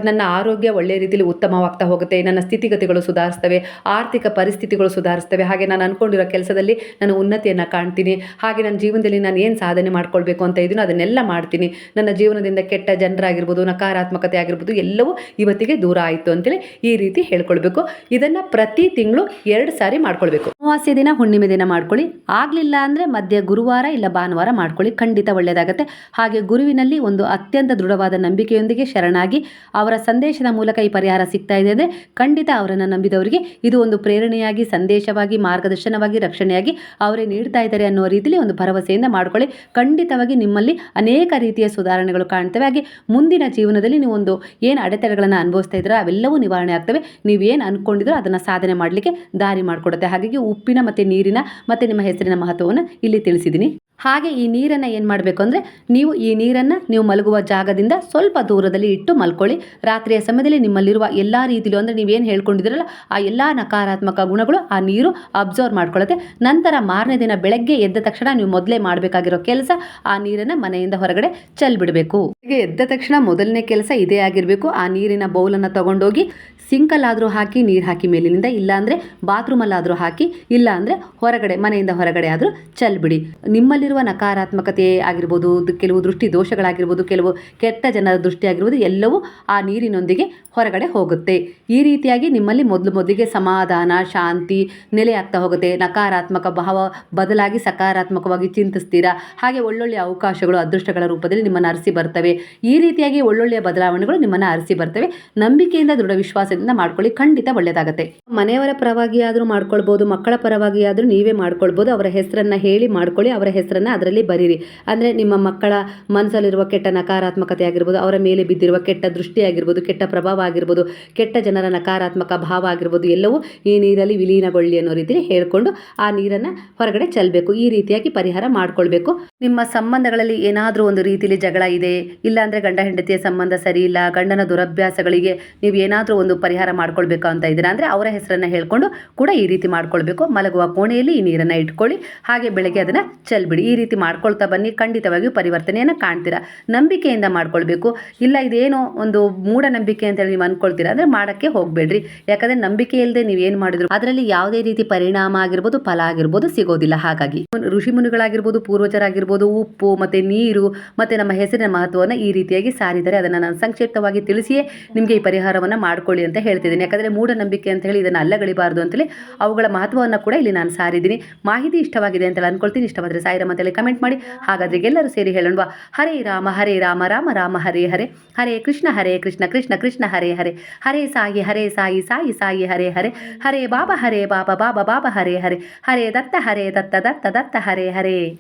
ನನ್ನ ಆರೋಗ್ಯ ಒಳ್ಳೆಯ ರೀತಿಯಲ್ಲಿ ಉತ್ತಮವಾಗ್ತಾ ಹೋಗುತ್ತೆ, ನನ್ನ ಸ್ಥಿತಿಗತಿಗಳು ಸುಧಾರಿಸ್ತವೆ, ಆರ್ಥಿಕ ಪರಿಸ್ಥಿತಿಗಳು ಸುಧಾರಿಸ್ತವೆ. ಹಾಗೆ ನಾನು ಅನ್ಕೊಂಡಿರೋ ಕೆಲಸದಲ್ಲಿ ನಾನು ಉನ್ನತಿಯನ್ನು ಕಾಣ್ತೀನಿ, ಹಾಗೆ ನನ್ನ ಜೀವನದಲ್ಲಿ ನಾನು ಏನು ಸಾಧನೆ ಮಾಡ್ಕೊಳ್ಬೇಕು ಅಂತ ಇದೀನೋ ಅದನ್ನೆಲ್ಲ ಮಾಡ್ತೀನಿ. ನನ್ನ ಜೀವನದಿಂದ ಕೆಟ್ಟ ಜನರಾಗಿರ್ಬೋದು, ನಕಾರಾತ್ಮಕತೆ ಆಗಿರ್ಬೋದು, ಎಲ್ಲವೂ ಇವತ್ತಿಗೆ ದೂರ ಆಯಿತು ಅಂತೇಳಿ ಈ ರೀತಿ ಹೇಳ್ಕೊಳ್ಬೇಕು. ಇದನ್ನು ಪ್ರತಿ ತಿಂಗಳು ಎರಡು ಸಾರಿ ಮಾಡ್ಕೊಳ್ಬೇಕು. ಅಮಾವಾಸ್ಯ ದಿನ, ಹುಣ್ಣಿಮೆ ದಿನ ಮಾಡ್ಕೊಳ್ಳಿ. ಆಗಲಿಲ್ಲ ಅಂದರೆ ಮಧ್ಯ ಗುರುವಾರ ಇಲ್ಲ ಭಾನುವಾರ ಮಾಡ್ಕೊಳ್ಳಿ. ಖಂಡಿತ ಒಳ್ಳೆಯದಾಗತ್ತೆ ಹಾಗೆ ಗುರುವಿನಲ್ಲಿ ಒಂದು ಅತ್ಯಂತ ದೃಢವಾದ ನಂಬಿಕೆಯೊಂದಿಗೆ ಶರಣಾಗಿ ಅವರ ಸಂದೇಶದ ಮೂಲಕ ಈ ಪರಿಹಾರ ಸಿಗ್ತಾ ಇದೆ ಅಂದರೆ ಖಂಡಿತ ಅವರನ್ನು ನಂಬಿದವರಿಗೆ ಇದು ಒಂದು ಪ್ರೇರಣೆಯಾಗಿ, ಸಂದೇಶವಾಗಿ, ಮಾರ್ಗದರ್ಶನವಾಗಿ, ರಕ್ಷಣೆಯಾಗಿ ಅವರೇ ನೀಡ್ತಾ ಇದ್ದಾರೆ ಅನ್ನೋ ರೀತಿಯಲ್ಲಿ ಒಂದು ಭರವಸೆಯಿಂದ ಮಾಡ್ಕೊಳ್ಳಿ. ಖಂಡಿತವಾಗಿ ನಿಮ್ಮಲ್ಲಿ ಅನೇಕ ರೀತಿಯ ಸುಧಾರಣೆಗಳು ಕಾಣ್ತವೆ. ಹಾಗೆ ಮುಂದಿನ ಜೀವನದಲ್ಲಿ ನೀವು ಒಂದು ಏನು ಅಡೆತಡೆಗಳನ್ನು ಅನುಭವಿಸ್ತಾ ಇದ್ದೀರಾ, ಅವೆಲ್ಲವೂ ನಿವಾರಣೆ ಆಗ್ತವೆ. ನೀವೇನು ಅಂದ್ಕೊಂಡಿದ್ರೋ ಅದನ್ನು ಸಾಧನೆ ಮಾಡಲಿಕ್ಕೆ ದಾರಿ ಮಾಡಿಕೊಡುತ್ತೆ. ಹಾಗಾಗಿ ಉಪ್ಪಿನ ಮತ್ತು ನೀರಿನ ಮತ್ತು ನಿಮ್ಮ ಹೆಸರಿನ ಮಹತ್ವವನ್ನು ಇಲ್ಲಿ ತಿಳಿಸಿದ್ದೀನಿ. ಹಾಗೆ ಈ ನೀರನ್ನು ಏನು ಮಾಡಬೇಕು ಅಂದರೆ ನೀವು ಈ ನೀರನ್ನು ನೀವು ಮಲಗುವ ಜಾಗದಿಂದ ಸ್ವಲ್ಪ ದೂರದಲ್ಲಿ ಇಟ್ಟು ಮಲ್ಕೊಳ್ಳಿ. ರಾತ್ರಿಯ ಸಮಯದಲ್ಲಿ ನಿಮ್ಮಲ್ಲಿರುವ ಎಲ್ಲ ರೀತಿಯಲ್ಲೂ ಅಂದರೆ ನೀವೇನು ಹೇಳ್ಕೊಂಡಿದ್ದೀರಲ್ಲ, ಆ ಎಲ್ಲ ನಕಾರಾತ್ಮಕ ಗುಣಗಳು ಆ ನೀರು ಅಬ್ಸರ್ವ್ ಮಾಡ್ಕೊಳ್ಳುತ್ತೆ. ನಂತರ ಮಾರನೇ ದಿನ ಬೆಳಗ್ಗೆ ಎದ್ದ ತಕ್ಷಣ ನೀವು ಮೊದಲೇ ಮಾಡಬೇಕಾಗಿರೋ ಕೆಲಸ ಆ ನೀರನ್ನು ಮನೆಯಿಂದ ಹೊರಗಡೆ ಚೆಲ್ಬಿಡಬೇಕು. ಎದ್ದ ತಕ್ಷಣ ಮೊದಲನೇ ಕೆಲಸ ಇದೇ ಆಗಿರಬೇಕು. ಆ ನೀರಿನ ಬೌಲನ್ನು ತಗೊಂಡೋಗಿ ಸಿಂಕಲ್ಲಾದರೂ ಹಾಕಿ, ನೀರು ಹಾಕಿ ಮೇಲಿನಿಂದ, ಇಲ್ಲಾಂದರೆ ಬಾತ್ರೂಮಲ್ಲಾದರೂ ಹಾಕಿ ಇಲ್ಲ ಅಂದರೆ ಹೊರಗಡೆ, ಮನೆಯಿಂದ ಹೊರಗಡೆ ಆದರೂ ಚೆಲ್ಬಿಡಿ ನಿಮ್ಮಲ್ಲಿರುವ ನಕಾರಾತ್ಮಕತೆ ಆಗಿರ್ಬೋದು ಕೆಲವು ದೃಷ್ಟಿ ದೋಷಗಳಾಗಿರ್ಬೋದು, ಕೆಲವು ಕೆಟ್ಟ ಜನರ ದೃಷ್ಟಿ ಆಗಿರ್ಬೋದು, ಎಲ್ಲವೂ ಆ ನೀರಿನೊಂದಿಗೆ ಹೊರಗಡೆ ಹೋಗುತ್ತೆ. ಈ ರೀತಿಯಾಗಿ ನಿಮ್ಮಲ್ಲಿ ಮೊದಲು ಮೊದಲಿಗೆ ಸಮಾಧಾನ, ಶಾಂತಿ ನೆಲೆಯಾಗ್ತಾ ಹೋಗುತ್ತೆ. ನಕಾರಾತ್ಮಕ ಭಾವ ಬದಲಾಗಿ ಸಕಾರಾತ್ಮಕವಾಗಿ ಚಿಂತಿಸ್ತೀರಾ? ಹಾಗೆ ಒಳ್ಳೊಳ್ಳೆಯ ಅವಕಾಶಗಳು, ಅದೃಷ್ಟಗಳ ರೂಪದಲ್ಲಿ ನಿಮ್ಮನ್ನು ಅರಸಿ ಬರ್ತವೆ. ಈ ರೀತಿಯಾಗಿ ಒಳ್ಳೊಳ್ಳೆಯ ಬದಲಾವಣೆಗಳು ನಿಮ್ಮನ್ನು ಅರಸಿ ಬರ್ತವೆ. ನಂಬಿಕೆಯಿಂದ ದೃಢ ವಿಶ್ವಾಸದಿಂದ ಮಾಡ್ಕೊಳ್ಳಿ, ಖಂಡಿತ ಒಳ್ಳೆಯದಾಗುತ್ತೆ ಮನೆಯವರ ಪರವಾಗಿ ಆದರೂ ಮಾಡ್ಕೊಳ್ಬೋದು, ಮಕ್ಕಳ ಪರವಾಗಿ ಆದರೂ ನೀವೇ ಮಾಡ್ಕೊಳ್ಬೋದು, ಅವರ ಹೆಸರನ್ನ ಹೇಳಿ ಮಾಡ್ಕೊಳ್ಳಿ, ಅವರ ಹೆಸರನ್ನ ಅದರಲ್ಲಿ ಬರೀರಿ. ಅಂದರೆ ನಿಮ್ಮ ಮಕ್ಕಳ ಮನಸ್ಸಲ್ಲಿರುವ ಕೆಟ್ಟ ನಕಾರಾತ್ಮಕತೆ ಆಗಿರ್ಬೋದು, ಅವರ ಮೇಲೆ ಬಿದ್ದಿರುವ ಕೆಟ್ಟ ದೃಷ್ಟಿ ಆಗಿರ್ಬೋದು, ಕೆಟ್ಟ ಪ್ರಭಾವ ಆಗಿರ್ಬೋದು, ಕೆಟ್ಟ ಜನರ ನಕಾರಾತ್ಮಕ ಭಾವ ಆಗಿರ್ಬೋದು, ಎಲ್ಲವೂ ಈ ನೀರಲ್ಲಿ ವಿಲೀನಗೊಳ್ಳಿ ಅನ್ನೋ ರೀತಿ ಹೇಳ್ಕೊಂಡು ಆ ನೀರನ್ನು ಹೊರಗಡೆ ಚೆಲ್ಲಬೇಕು ಈ ರೀತಿಯಾಗಿ ಪರಿಹಾರ ಮಾಡ್ಕೊಳ್ಬೇಕು. ನಿಮ್ಮ ಸಂಬಂಧಗಳಲ್ಲಿ ಏನಾದರೂ ಒಂದು ರೀತಿಯಲ್ಲಿ ಜಗಳ ಇದೆ, ಇಲ್ಲಾಂದರೆ ಗಂಡ ಹೆಂಡತಿಯ ಸಂಬಂಧ ಸರಿ ಇಲ್ಲ, ಗಂಡನ ದುರಭ್ಯಾಸಗಳಿಗೆ ನೀವು ಏನಾದರೂ ಒಂದು ಪರಿಹಾರ ಮಾಡ್ಕೊಳ್ಬೇಕು ಅಂತ ಇದ್ದೀರಾ ಅಂದರೆ ಅವರ ಹೆಸರನ್ನು ಹೇಳ್ಕೊಂಡು ಕೂಡ ಈ ರೀತಿ ಮಾಡ್ಕೊಳ್ಬೇಕು. ಮಲಗುವ ಕೋಣೆಯಲ್ಲಿ ಈ ನೀರನ್ನು ಇಟ್ಕೊಳ್ಳಿ. ಹಾಗೆ ಬೆಳಗ್ಗೆ ಅದನ್ನು ಚೆಲ್ಬಿಡಿ. ಈ ರೀತಿ ಮಾಡ್ಕೊಳ್ತಾ ಬನ್ನಿ. ಖಂಡಿತವಾಗಿಯೂ ಪರಿವರ್ತನೆಯನ್ನು ಕಾಣ್ತೀರಾ. ನಂಬಿಕೆಯಿಂದ ಮಾಡ್ಕೊಳ್ಬೇಕು. ಇಲ್ಲ ಇದೇನೋ ಒಂದು ಮೂಢನಂಬಿಕೆ ಅಂತೇಳಿ ನೀವು ಅನ್ಕೊಳ್ತೀರಾ ಅಂದರೆ ಮಾಡೋಕ್ಕೆ ಹೋಗಬೇಡ್ರಿ. ಯಾಕಂದರೆ ನಂಬಿಕೆ ಇಲ್ಲದೆ ನೀವು ಏನು ಮಾಡಿದ್ರು ಅದರಲ್ಲಿ ಯಾವುದೇ ರೀತಿ ಪರಿಣಾಮ ಆಗಿರ್ಬೋದು, ಫಲ ಆಗಿರ್ಬೋದು ಸಿಗೋದಿಲ್ಲ. ಹಾಗಾಗಿ ಋಷಿ ಮುನಿಗಳಾಗಿರ್ಬೋದು, ಪೂರ್ವಜರಾಗಿರ್ಬೋದು, ಉಪ್ಪು ಮತ್ತು ನೀರು ಮತ್ತು ನಮ್ಮ ಹೆಸರಿನ ಮಹತ್ವವನ್ನು ಈ ರೀತಿಯಾಗಿ ಸಾರಿದರೆ ಅದನ್ನು ನಾನು ಸಂಕ್ಷಿಪ್ತವಾಗಿ ತಿಳಿಸಿಯೇ ನಿಮಗೆ ಈ ಪರಿಹಾರವನ್ನು ಮಾಡ್ಕೊಳ್ಳಿ ಅಂತ ಹೇಳ್ತಿದ್ದೀನಿ. ಯಾಕಂದರೆ ಮೂಢನಂಬಿಕೆ ಅಂತ ಹೇಳಿ ಇದನ್ನು ಅಲ್ಲಗಳಿಬಾರ್ದು ಅಂತೇಳಿ ಅವುಗಳ ಮಹತ್ವವನ್ನು ಕೂಡ ಇಲ್ಲಿ ನಾನು ಸಾರಿದ್ದೀನಿ. ಮಾಹಿತಿ ಇಷ್ಟವಾಗಿದೆ ಅಂತೇಳಿ ಅನ್ಕೊಳ್ತೀನಿ. ಇಷ್ಟವಾದರೆ ಸಾಯಿರಾಮ್ ಅಂತೇಳಿ ಕಮೆಂಟ್ ಮಾಡಿ. ಹಾಗಾದ್ರೆ ಎಲ್ಲರೂ ಸೇರಿ ಹೇಳೋಣ ಹರೇ ರಾಮ ಹರೇ ರಾಮ ರಾಮ ರಾಮ, ಹರೇ ಹರೇ. ಹರೇ ಕೃಷ್ಣ ಹರೇ ಕೃಷ್ಣ ಕೃಷ್ಣ ಕೃಷ್ಣ, ಹರೇ ಹರೇ. ಹರೇ ಸಾಯಿ ಹರೇ ಸಾಯಿ ಸಾಯಿ ಸಾಯಿ, ಹರೇ ಹರೇ. ಹರೇ ಬಾಬಾ ಹರೇ ಬಾಬಾ ಬಾಬಾ ಬಾಬಾ, ಹರೇ ಹರೇ. ಹರೇ ದತ್ತ ಹರೇ ದತ್ತ ದತ್ತ ದತ್ತ, ಹರೇ ಹರೇ.